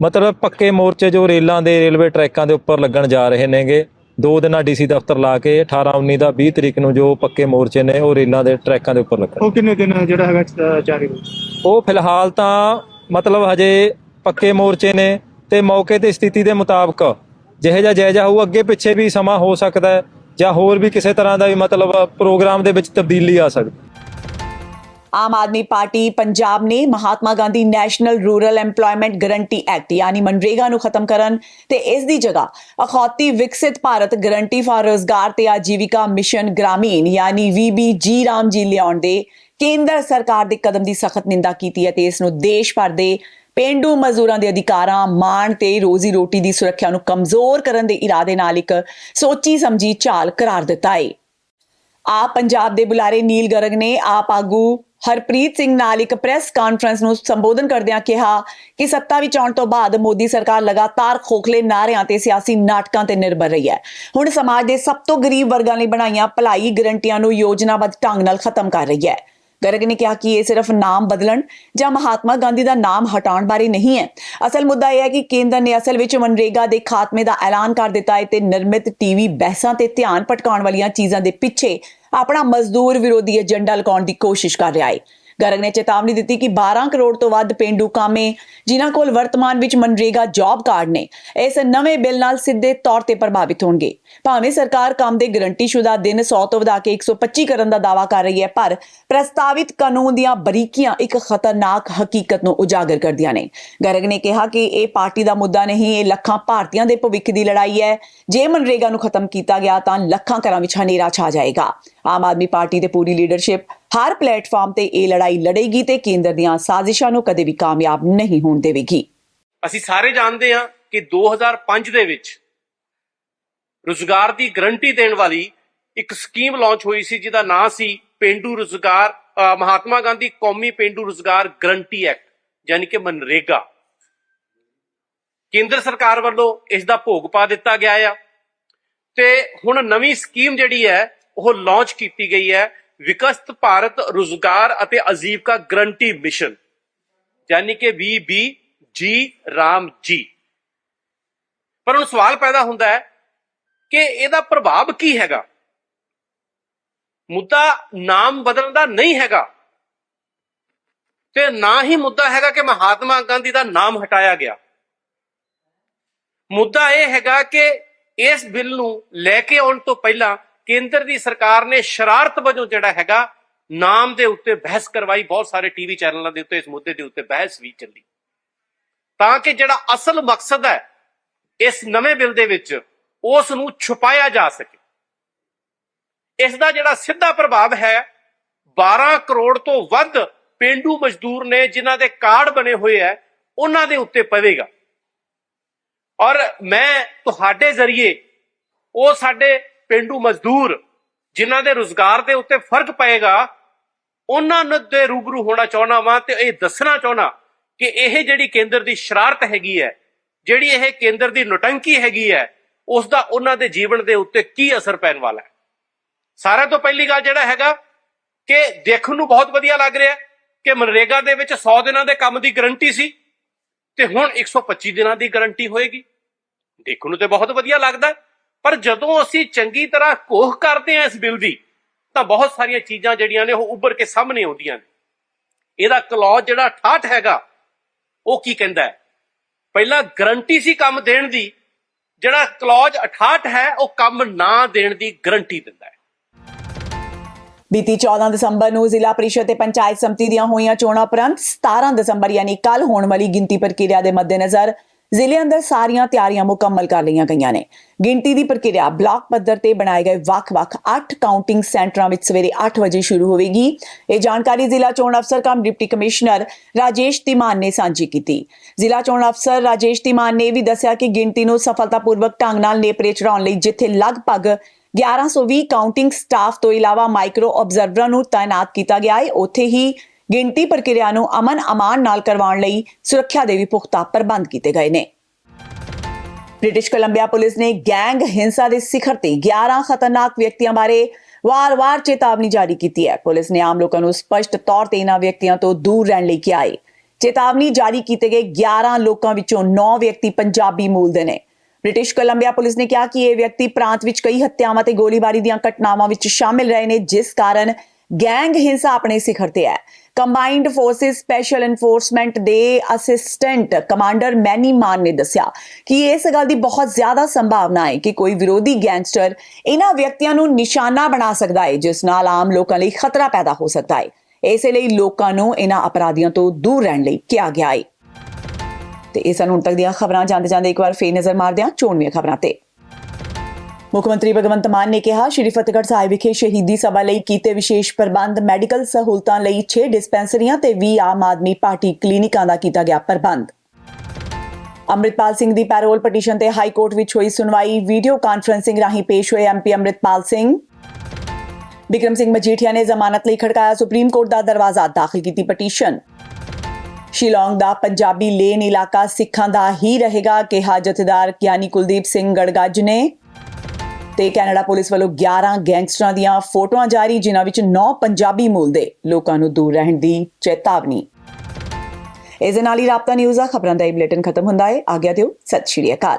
ਮਤਲਬ ਪੱਕੇ ਮੋਰਚੇ ਜੋ ਰੇਲਾਂ ਦੇ ਰੇਲਵੇ ਟਰੈਕਾਂ ਦੇ ਉੱਪਰ ਲੱਗਣ ਜਾ ਰਹੇ ਨੇਗੇ ਦੋ ਦਿਨਾਂ ਡੀਸੀ ਦਫ਼ਤਰ ਲਾ ਕੇ 18 19 ਦਾ 20 ਤਰੀਕ ਨੂੰ ਜੋ ਪੱਕੇ ਮੋਰਚੇ ਨੇ ਉਹ ਰੇਲਾਂ ਦੇ ਟਰੈਕਾਂ ਦੇ ਉੱਪਰ ਲੱਗਣ ਉਹ ਕਿੰਨੇ ਦਿਨ ਜਿਹੜਾ ਹੈਗਾ ਜਾਰੀ ਉਹ ਫਿਲਹਾਲ ਤਾਂ ਮਤਲਬ ਹਜੇ ਪੱਕੇ ਮੋਰਚੇ ਨੇ ਤੇ ਮੌਕੇ ਤੇ ਸਥਿਤੀ ਦੇ ਮੁਤਾਬਕ ਜਿਹੇ ਜਿਹਾ ਜਾਇਜ਼ਾ ਹੋਊ, ਅੱਗੇ ਪਿੱਛੇ ਵੀ ਸਮਾਂ ਹੋ ਸਕਦਾ ਹੈ ਜਾਂ ਹੋਰ ਵੀ ਕਿਸੇ ਤਰ੍ਹਾਂ ਦਾ ਵੀ ਮਤਲਬ ਪ੍ਰੋਗਰਾਮ ਦੇ ਵਿੱਚ ਤਬਦੀਲੀ ਆ ਸਕਦੀ। ਆਮ ਆਦਮੀ ਪਾਰਟੀ ਪੰਜਾਬ ਨੇ Mahatma Gandhi national rural EMPLOYMENT guarantee act, ਯਾਨੀ ਮਨਰੇਗਾ ਨੂੰ ਖਤਮ ਕਰਨ ਤੇ ਇਸ ਦੀ ਜਗ੍ਹਾ ਅਖੌਤੀ ਵਿਕਸਿਤ ਭਾਰਤ ਗਰੰਟੀ ਫਾਰ ਰੋਜ਼ਗਾਰ ਤੇ ਆਜੀਵਿਕਾ ਮਿਸ਼ਨ ਗ੍ਰਾਮੀਣ, ਯਾਨੀ VBG ਰਾਮ ਜੀ ਲਿਆਉਣ ਦੇ ਕੇਂਦਰ ਸਰਕਾਰ ਦੇ ਕਦਮ ਦੀ ਸਖਤ ਨਿੰਦਾ ਕੀਤੀ ਹੈ ਤੇ ਇਸ ਨੂੰ ਦੇਸ਼ ਭਰ ਦੇ ਪੇਂਡੂ ਮਜ਼ਦੂਰਾਂ ਦੇ ਅਧਿਕਾਰਾਂ, ਮਾਣ ਤੇ ਰੋਜ਼ੀ ਰੋਟੀ ਦੀ ਸੁਰੱਖਿਆ ਨੂੰ ਕਮਜ਼ੋਰ ਕਰਨ ਦੇ ਇਰਾਦੇ ਨਾਲ ਇੱਕ ਸੋਚੀ ਸਮਝੀ ਚਾਲ ਕਰਾਰ ਦਿੱਤਾ ਹੈ ਆਪ ਪੰਜਾਬ ਦੇ ਬੁਲਾਰੇ ਨੀਲ ਗਰਗ ਨੇ ਆਪ ਆਗੂ ਹਰਪ੍ਰੀਤ ਸਿੰਘ ਨਾਲ ਇੱਕ ਪ੍ਰੈਸ ਕਾਨਫਰੰਸ ਨੂੰ ਸੰਬੋਧਨ ਕਰਦਿਆਂ ਕਿਹਾ ਕਿ ਸੱਤਾ ਵਿੱਚ ਆਉਣ ਤੋਂ ਬਾਅਦ ਮੋਦੀ ਸਰਕਾਰ ਲਗਾਤਾਰ ਖੋਖਲੇ ਨਾਅਰਿਆਂ ਤੇ ਸਿਆਸੀ ਨਾਟਕਾਂ ਤੇ ਨਿਰਭਰ ਰਹੀ ਹੈ। ਹੁਣ ਸਮਾਜ ਦੇ ਸਭ ਤੋਂ ਗਰੀਬ ਵਰਗਾਂ ਲਈ ਬਣਾਈਆਂ ਭਲਾਈ ਗਰੰਟੀਆਂ ਨੂੰ ਯੋਜਨਾਬੱਧ ਢੰਗ ਨਾਲ ਖਤਮ ਕਰ ਰਹੀ ਹੈ। ਗਰਗ ਨੇ ਕਿਹਾ ਕਿ ਇਹ ਸਿਰਫ ਨਾਮ ਬਦਲਣ ਜਾਂ ਮਹਾਤਮਾ ਗਾਂਧੀ ਦਾ ਨਾਮ ਹਟਾਉਣ ਬਾਰੇ ਨਹੀਂ ਹੈ। ਅਸਲ ਮੁੱਦਾ ਇਹ ਹੈ ਕਿ ਕੇਂਦਰ ਨੇ ਅਸਲ ਵਿੱਚ ਮਨਰੇਗਾ ਦੇ ਖਾਤਮੇ ਦਾ ਐਲਾਨ ਕਰ ਦਿੱਤਾ ਹੈ ਤੇ ਨਿਰਮਿਤ ਟੀਵੀ ਬਹਿਸਾਂ ਤੇ ਧਿਆਨ ਭਟਕਾਉਣ ਵਾਲੀਆਂ ਚੀਜ਼ਾਂ ਦੇ ਪਿੱਛੇ ਆਪਣਾ ਮਜ਼ਦੂਰ ਵਿਰੋਧੀ ਏਜੰਡਾ ਲਗਾਉਣ ਦੀ ਕੋਸ਼ਿਸ਼ ਕਰ ਰਿਹਾ ਹੈ। ਗਰਗ ਨੇ ਚੇਤਾਵਨੀ ਦਿੱਤੀ ਕਿ 12 ਕਰੋੜ ਤੋਂ ਵੱਧ ਪਿੰਡੂ ਕਾਮੇ ਜਿਨ੍ਹਾਂ ਕੋਲ ਵਰਤਮਾਨ ਵਿੱਚ ਮਨਰੇਗਾ ਜੌਬ ਕਾਰਡ ਨੇ, ਇਸ ਨਵੇਂ ਬਿੱਲ ਨਾਲ ਸਿੱਧੇ ਤੌਰ ਤੇ ਪ੍ਰਭਾਵਿਤ ਹੋਣਗੇ। ਭਾਵੇਂ ਸਰਕਾਰ ਕੰਮ ਦੇ ਗਰੰਟੀਸ਼ੁਦਾ ਦਿਨ 100 ਤੋਂ ਵਧਾ ਕੇ 125 ਕਰਨ ਦਾ ਦਾਅਵਾ ਕਰ ਰਹੀ ਹੈ, ਪਰ ਪ੍ਰਸਤਾਵਿਤ ਕਾਨੂੰਨ ਦੀਆਂ ਬਰੀਕੀਆਂ ਇੱਕ ਖਤਰਨਾਕ ਹਕੀਕਤ ਨੂੰ ਉਜਾਗਰ ਕਰਦੀਆਂ ਨੇ। ਗਰਗ ਨੇ ਕਿਹਾ ਕਿ ਇਹ ਪਾਰਟੀ ਦਾ ਮੁੱਦਾ ਨਹੀਂ, ਇਹ ਲੱਖਾਂ ਭਾਰਤੀਆਂ ਦੇ ਭਵਿੱਖ ਦੀ ਲੜਾਈ ਹੈ। ਜੇ ਮਨਰੇਗਾ ਨੂੰ ਖਤਮ ਕੀਤਾ ਗਿਆ ਤਾਂ ਲੱਖਾਂ ਘਰਾਂ ਵਿੱਚ ਹਨੇਰਾ ਛਾ ਜਾਏਗਾ। ਆਮ ਆਦਮੀ ਪਾਰਟੀ ਦੇ ਪੂਰੀ ਲੀਡਰਸ਼ਿਪ ਹਰ ਪਲੇਟਫਾਰਮ ਤੇ ਇਹ ਲੜਾਈ ਲੜੇਗੀ ਤੇ ਕੇਂਦਰ ਦੀਆਂ ਸਾਜ਼ਿਸ਼ਾਂ ਨੂੰ ਕਦੇ ਵੀ ਕਾਮਯਾਬ ਨਹੀਂ ਹੋਣ ਦੇਵੇਗੀ। ਅਸੀਂ ਸਾਰੇ ਜਾਣਦੇ ਹਾਂ ਕਿ 2005 ਦੇ ਵਿੱਚ ਰੁਜ਼ਗਾਰ ਦੀ ਗਰੰਟੀ ਦੇਣ ਵਾਲੀ ਇੱਕ ਸਕੀਮ ਲਾਂਚ ਹੋਈ ਸੀ, ਜਿਹਦਾ ਨਾਂ ਸੀ ਪਿੰਡੂ ਰੁਜ਼ਗਾਰ ਮਹਾਤਮਾ ਗਾਂਧੀ ਕੌਮੀ ਪਿੰਡੂ ਰੁਜ਼ਗਾਰ ਗਰੰਟੀ ਐਕਟ, ਯਾਨੀ ਕਿ ਮਨਰੇਗਾ। ਕੇਂਦਰ ਸਰਕਾਰ ਵੱਲੋਂ ਇਸ ਦਾ ਭੋਗ ਪਾ ਦਿੱਤਾ ਗਿਆ ਆ ਤੇ ਹੁਣ ਨਵੀਂ ਸਕੀਮ ਜਿਹੜੀ ਹੈ, ਉਹ ਲਾਂਚ ਕੀਤੀ ਗਈ ਹੈ। ਵਿਕਸਤ ਭਾਰਤ ਰੁਜ਼ਗਾਰ ਅਤੇ ਆਜੀਵਕਾ ਗਰੰਟੀ ਮਿਸ਼ਨ। ਯਾਨੀ ਕਿ ਵੀਬੀ ਜੀ ਰਾਮ ਜੀ। ਪਰ ਹੁਣ ਸਵਾਲ ਪੈਦਾ ਹੁੰਦਾ ਹੈ ਕਿ ਇਹਦਾ ਪ੍ਰਭਾਵ ਕੀ ਹੈਗਾ? ਮੁੱਦਾ ਨਾਮ ਬਦਲਣ ਦਾ ਨਹੀਂ ਹੈਗਾ। ਤੇ ਨਾ ਹੀ ਮੁੱਦਾ ਹੈਗਾ ਕਿ ਮਹਾਤਮਾ ਗਾਂਧੀ ਦਾ ਨਾਮ ਹਟਾਇਆ ਗਿਆ। ਮੁੱਦਾ ਇਹ ਹੈਗਾ ਕਿ ਇਸ ਬਿੱਲ ਨੂੰ ਲੈ ਕੇ ਆਉਣ ਤੋਂ ਪਹਿਲਾਂ ਕੇਂਦਰ ਦੀ ਸਰਕਾਰ ਨੇ ਸ਼ਰਾਰਤ ਵਜੋਂ ਜਿਹੜਾ ਹੈਗਾ, ਨਾਮ ਦੇ ਉੱਤੇ ਬਹਿਸ ਕਰਵਾਈ, ਬਹੁਤ ਸਾਰੇ ਟੀਵੀ ਚੈਨਲਾਂ ਦੇ ਉੱਤੇ, ਇਸ ਮੁੱਦੇ ਦੇ ਉੱਤੇ ਬਹਿਸ ਵੀ ਚੱਲੀ। ਤਾਂ ਕਿ ਜਿਹੜਾ ਅਸਲ ਮਕਸਦ ਹੈ, ਇਸ ਨਵੇਂ ਬਿੱਲ ਦੇ ਵਿੱਚ ਉਸ ਨੂੰ ਛੁਪਾਇਆ ਜਾ ਸਕੇ। ਇਸ ਦਾ ਜਿਹੜਾ ਸਿੱਧਾ ਪ੍ਰਭਾਵ ਹੈ 12 ਕਰੋੜ ਤੋਂ ਵੱਧ ਪਿੰਡੂ ਮਜ਼ਦੂਰ ਨੇ ਜਿਨ੍ਹਾਂ ਦੇ ਕਾਰਡ ਬਣੇ ਹੋਏ ਹੈ, ਉਹਨਾਂ ਦੇ ਉੱਤੇ ਪਵੇਗਾ। ਔਰ ਮੈਂ ਤੁਹਾਡੇ ਜ਼ਰੀਏ ਉਹ ਸਾਡੇ ਪਿੰਡੂ ਮਜ਼ਦੂਰ ਜਿਨ੍ਹਾਂ ਦੇ ਰੋਜ਼ਗਾਰ ਦੇ ਉੱਤੇ ਫ਼ਰਕ ਪਏਗਾ, ਉਹਨਾਂ ਦੇ ਰੂਬਰੂ ਹੋਣਾ ਚਾਹਣਾ ਵਾਂ ਤੇ ਇਹ ਦੱਸਣਾ ਚਾਹਣਾ ਕਿ ਇਹ ਜਿਹੜੀ ਕੇਂਦਰ ਦੀ ਸ਼ਰਾਰਤ ਹੈਗੀ ਹੈ, ਜਿਹੜੀ ਇਹ ਕੇਂਦਰ ਦੀ ਨੁਟੰਕੀ ਹੈਗੀ ਹੈ ਉਸ ਦਾ ਉਹਨਾਂ ਦੇ ਜੀਵਨ ਦੇ ਉੱਤੇ ਕੀ ਅਸਰ ਪੈਣ ਵਾਲਾ ਹੈ? ਸਾਰਿਆਂ ਤੋਂ ਪਹਿਲੀ ਗੱਲ ਜਿਹੜਾ ਹੈਗਾ ਕਿ ਦੇਖਣ ਨੂੰ ਬਹੁਤ ਵਧੀਆ ਲੱਗ ਰਿਹਾ ਕਿ ਮਨਰੇਗਾ ਦੇ ਵਿੱਚ 100 ਦਿਨਾਂ ਦੇ ਕੰਮ ਦੀ ਗਾਰੰਟੀ ਸੀ ਤੇ ਹੁਣ 125 ਦਿਨਾਂ ਦੀ ਗਾਰੰਟੀ ਹੋਏਗੀ। ਦੇਖਣ ਨੂੰ ਤੇ ਬਹੁਤ ਵਧੀਆ ਲੱਗਦਾ। ਪਰ ਜਦੋਂ ਅਸੀਂ ਚੰਗੀ ਤਰ੍ਹਾਂ ਕੋਹ ਕਰਦੇ ਹਾਂ ਇਸ ਬਿੱਲ ਦੀ, ਤਾਂ ਬਹੁਤ ਸਾਰੀਆਂ ਚੀਜ਼ਾਂ ਜਿਹੜੀਆਂ ਨੇ ਉਹ ਉੱਭਰ ਕੇ ਸਾਹਮਣੇ ਆਉਂਦੀਆਂ ਨੇ। ਇਹਦਾ ਕਲੌਜ ਜਿਹੜਾ 68 ਹੈਗਾ, ਉਹ ਕੀ ਕਹਿੰਦਾ ਹੈ? ਪਹਿਲਾਂ ਗਾਰੰਟੀ ਸੀ ਕੰਮ ਦੇਣ ਦੀ, ਜਿਹੜਾ ਕਲੌਜ 68 ਹੈ, ਉਹ ਕੰਮ ਨਾ ਦੇਣ ਦੀ ਗਰੰਟੀ ਦਿੰਦਾ ਹੈ। ਬੀਤੀ 14 ਦਸੰਬਰ ਨੂੰ ਜ਼ਿਲ੍ਹਾ ਪ੍ਰੀਸ਼ਦ ਤੇ ਪੰਚਾਇਤ ਸਮਿਤੀ ਦੀਆਂ ਹੋਈਆਂ ਚੋਣਾਂ ਉਪਰੰਤ 17 ਦਸੰਬਰ ਯਾਨੀ ਕੱਲ ਹੋਣ ਵਾਲੀ ਗਿਣਤੀ ਪ੍ਰਕਿਰਿਆ ਦੇ ਮੱਦੇਨਜ਼ਰ ਜ਼ਿਲ੍ਹੇ ਅੰਦਰ ਸਾਰੀਆਂ ਤਿਆਰੀਆਂ ਮੁਕੰਮਲ ਕਰ ਲਈਆਂ ਗਈਆਂ ਨੇ। ਗਿਣਤੀ ਦੀ ਪ੍ਰਕਿਰਿਆ ਬਲਾਕ ਪੱਧਰ ਤੇ ਬਣਾਏ ਗਏ ਵੱਖ-ਵੱਖ 8 ਕਾਊਂਟਿੰਗ ਸੈਂਟਰਾਂ ਵਿੱਚ ਸਵੇਰੇ 8 ਵਜੇ ਸ਼ੁਰੂ ਹੋਵੇਗੀ। ਇਹ ਜਾਣਕਾਰੀ ਜ਼ਿਲ੍ਹਾ ਚੋਣ ਅਫਸਰ cum deputy commissioner Rajesh Timan ਨੇ ਸਾਂਝੀ ਕੀਤੀ। ਜ਼ਿਲ੍ਹਾ ਚੋਣ ਅਫਸਰ ਰਾਜੇਸ਼ ਤਿਮਾਨ ਨੇ ਵੀ ਦੱਸਿਆ ਕਿ ਗਿਣਤੀ ਨੂੰ ਸਫਲਤਾਪੂਰਵਕ ਢੰਗ ਨਾਲ ਨੇਪਰੇ ਚੜਾਉਣ ਲਈ ਜਿੱਥੇ ਲਗਭਗ 1120 ਕਾਊਂਟਿੰਗ ਸਟਾਫ ਤੋਂ ਇਲਾਵਾ ਮਾਈਕਰੋ ਆਬਜ਼ਰਵਰਾਂ ਨੂੰ ਤਾਇਨਾਤ ਕੀਤਾ ਗਿਆ ਹੈ, ਉੱਥੇ ਹੀ ਗਿਣਤੀ ਪ੍ਰਕਿਰਿਆ ਨੂੰ ਅਮਨ ਅਮਾਨ ਨਾਲ ਕਰਵਾਉਣ ਲਈ ਸੁਰੱਖਿਆ ਦੇ ਵੀ ਪੁਖਤਾ ਪ੍ਰਬੰਧ ਕੀਤੇ ਗਏ ਨੇ। ਬ੍ਰਿਟਿਸ਼ ਕੋਲੰਬੀਆ ਪੁਲਿਸ ਨੇ ਗੈਂਗ ਹਿੰਸਾ ਦੇ ਸਿਖਰ ਤੇ 11 ਖਤਰਨਾਕ ਵਿਅਕਤੀਆਂ ਬਾਰੇ ਵਾਰ-ਵਾਰ ਚੇਤਾਵਨੀ ਜਾਰੀ ਕੀਤੀ ਹੈ। ਪੁਲਿਸ ਨੇ ਆਮ ਲੋਕਾਂ ਨੂੰ ਸਪਸ਼ਟ ਤੌਰ ਤੇ ਇਹਨਾਂ ਵਿਅਕਤੀਆਂ ਤੋਂ ਦੂਰ ਰਹਿਣ ਲਈ ਕਿਹਾ ਹੈ। ਚੇਤਾਵਨੀ ਜਾਰੀ ਕੀਤੇ ਗਏ 11 ਲੋਕਾਂ ਵਿੱਚੋਂ 9 ਵਿਅਕਤੀ ਪੰਜਾਬੀ ਮੂਲ ਦੇ ਨੇ। ਬ੍ਰਿਟਿਸ਼ ਕੋਲੰਬੀਆ ਪੁਲਿਸ ਨੇ ਕਿਹਾ ਕਿ ਇਹ ਵਿਅਕਤੀ ਪ੍ਰਾਂਤ ਵਿੱਚ ਕਈ ਹੱਤਿਆਵਾਂ ਤੇ ਗੋਲੀਬਾਰੀ ਦੀਆਂ ਘਟਨਾਵਾਂ ਵਿੱਚ ਸ਼ਾਮਿਲ ਰਹੇ ਨੇ, ਜਿਸ ਕਾਰਨ ਗੈਂਗ ਹਿੰਸਾ ਆਪਣੇ ਸਿਖਰ ਤੇ ਹੈ। ਕੰਬਾਈਨਡ ਫੋਰਸਿਸ ਸਪੈਸ਼ਲ ਐਨਫੋਰਸਮੈਂਟ ਦੇ ਅਸਿਸਟੈਂਟ ਕਮਾਂਡਰ ਮੈਨੀ ਮਾਨ ਨੇ ਦੱਸਿਆ ਕਿ ਇਸ ਗੱਲ ਦੀ ਬਹੁਤ ਜ਼ਿਆਦਾ ਸੰਭਾਵਨਾ ਹੈ ਕਿ ਕੋਈ ਵਿਰੋਧੀ ਗੈਂਗਸਟਰ ਇਹਨਾਂ ਵਿਅਕਤੀਆਂ ਨੂੰ ਨਿਸ਼ਾਨਾ ਬਣਾ ਸਕਦਾ ਹੈ, ਜਿਸ ਨਾਲ ਆਮ ਲੋਕਾਂ ਲਈ ਖਤਰਾ ਪੈਦਾ ਹੋ ਸਕਦਾ ਹੈ। ਇਸੇ ਲਈ ਲੋਕਾਂ ਨੂੰ ਇਹਨਾਂ ਅਪਰਾਧੀਆਂ ਤੋਂ ਦੂਰ ਰਹਿਣ ਲਈ ਕਿਹਾ ਗਿਆ ਹੈ। ਤੇ ਇਹ ਸਨ ਹੁਣ ਤੱਕ ਦੀਆਂ ਖਬਰਾਂ ਜਾਂਦੇ ਜਾਂਦੇ ਇੱਕ ਵਾਰ ਫੇਰ ਨਜ਼ਰ ਮਾਰਦੇ ਹਾਂ ਚੋਣਵੀਆਂ ਖਬਰਾਂ ਤੇ। ਮੁੱਖ ਮੰਤਰੀ ਭਗਵੰਤ ਮਾਨ ਨੇ ਕਿਹਾ, ਸ਼੍ਰੀ ਫਤਿਹਗੜ੍ਹ ਸਾਹਿਬ ਵਿਖੇ ਸ਼ਹੀਦੀ ਸਭਾ ਲਈ ਕੀਤੇ ਵਿਸ਼ੇਸ਼ ਪ੍ਰਬੰਧ, ਮੈਡੀਕਲ ਸਹੂਲਤਾਂ ਲਈ 6 ਡਿਸਪੈਂਸਰੀਆਂ ਤੇ 20 ਆਮ ਆਦਮੀ ਪਾਰਟੀ ਕਲੀਨਿਕਾਂ ਦਾ ਕੀਤਾ ਗਿਆ ਪ੍ਰਬੰਧ। ਅੰਮ੍ਰਿਤਪਾਲ ਸਿੰਘ ਦੀ ਪੈਰੋਲ ਪਟੀਸ਼ਨ ਤੇ ਹਾਈ ਕੋਰਟ ਵਿੱਚ ਹੋਈ ਸੁਣਵਾਈ, ਵੀਡੀਓ ਕਾਨਫਰੰਸਿੰਗ ਰਾਹੀਂ ਪੇਸ਼ ਹੋਏ ਐਮਪੀ ਅੰਮ੍ਰਿਤਪਾਲ ਸਿੰਘ। ਬਿਕਰਮ ਸਿੰਘ ਮਜੀਠੀਆ ਨੇ ਜ਼ਮਾਨਤ ਲਈ ਖੜਕਾਇਆ, ਸੁਪਰੀਮ ਕੋਰਟ ਦਾ ਦਰਵਾਜ਼ਾ ਦਾਖਲ ਕੀਤੀ ਪਟੀਸ਼ਨ। ਸ਼ਿਲੌਂਗ ਦਾ ਪੰਜਾਬੀ ਲੇਨ ਇਲਾਕਾ ਸਿੱਖਾਂ ਦਾ ਹੀ ਰਹੇਗਾ, ਕਿਹਾ ਜਥੇਦਾਰ ਗਿਆਨੀ ਕੁਲਦੀਪ ਸਿੰਘ ਗੜਗੱਜ ਨੇ। ਤੇ ਕੈਨੇਡਾ ਪੁਲਿਸ ਵੱਲੋਂ 11 ਗੈਂਗਸਟਰਾਂ ਦੀਆਂ ਫੋਟੋਆਂ ਜਾਰੀ, ਜਿਨ੍ਹਾਂ ਵਿੱਚ 9 ਪੰਜਾਬੀ ਮੂਲ ਦੇ ਲੋਕਾਂ ਨੂੰ ਦੂਰ ਰਹਿਣ ਦੀ ਚੇਤਾਵਨੀ। ਇਸ ਦੇ ਨਾਲ ਹੀ ਰਾਬਤਾ ਨਿਊਜ਼ ਦਾ ਖਬਰਾਂ ਦਾ ਇਹ ਬੁਲੇਟਿਨ ਖਤਮ ਹੁੰਦਾ ਹੈ। ਆਗਿਆ ਦਿਓ, ਸਤਿ ਸ਼੍ਰੀ ਅਕਾਲ।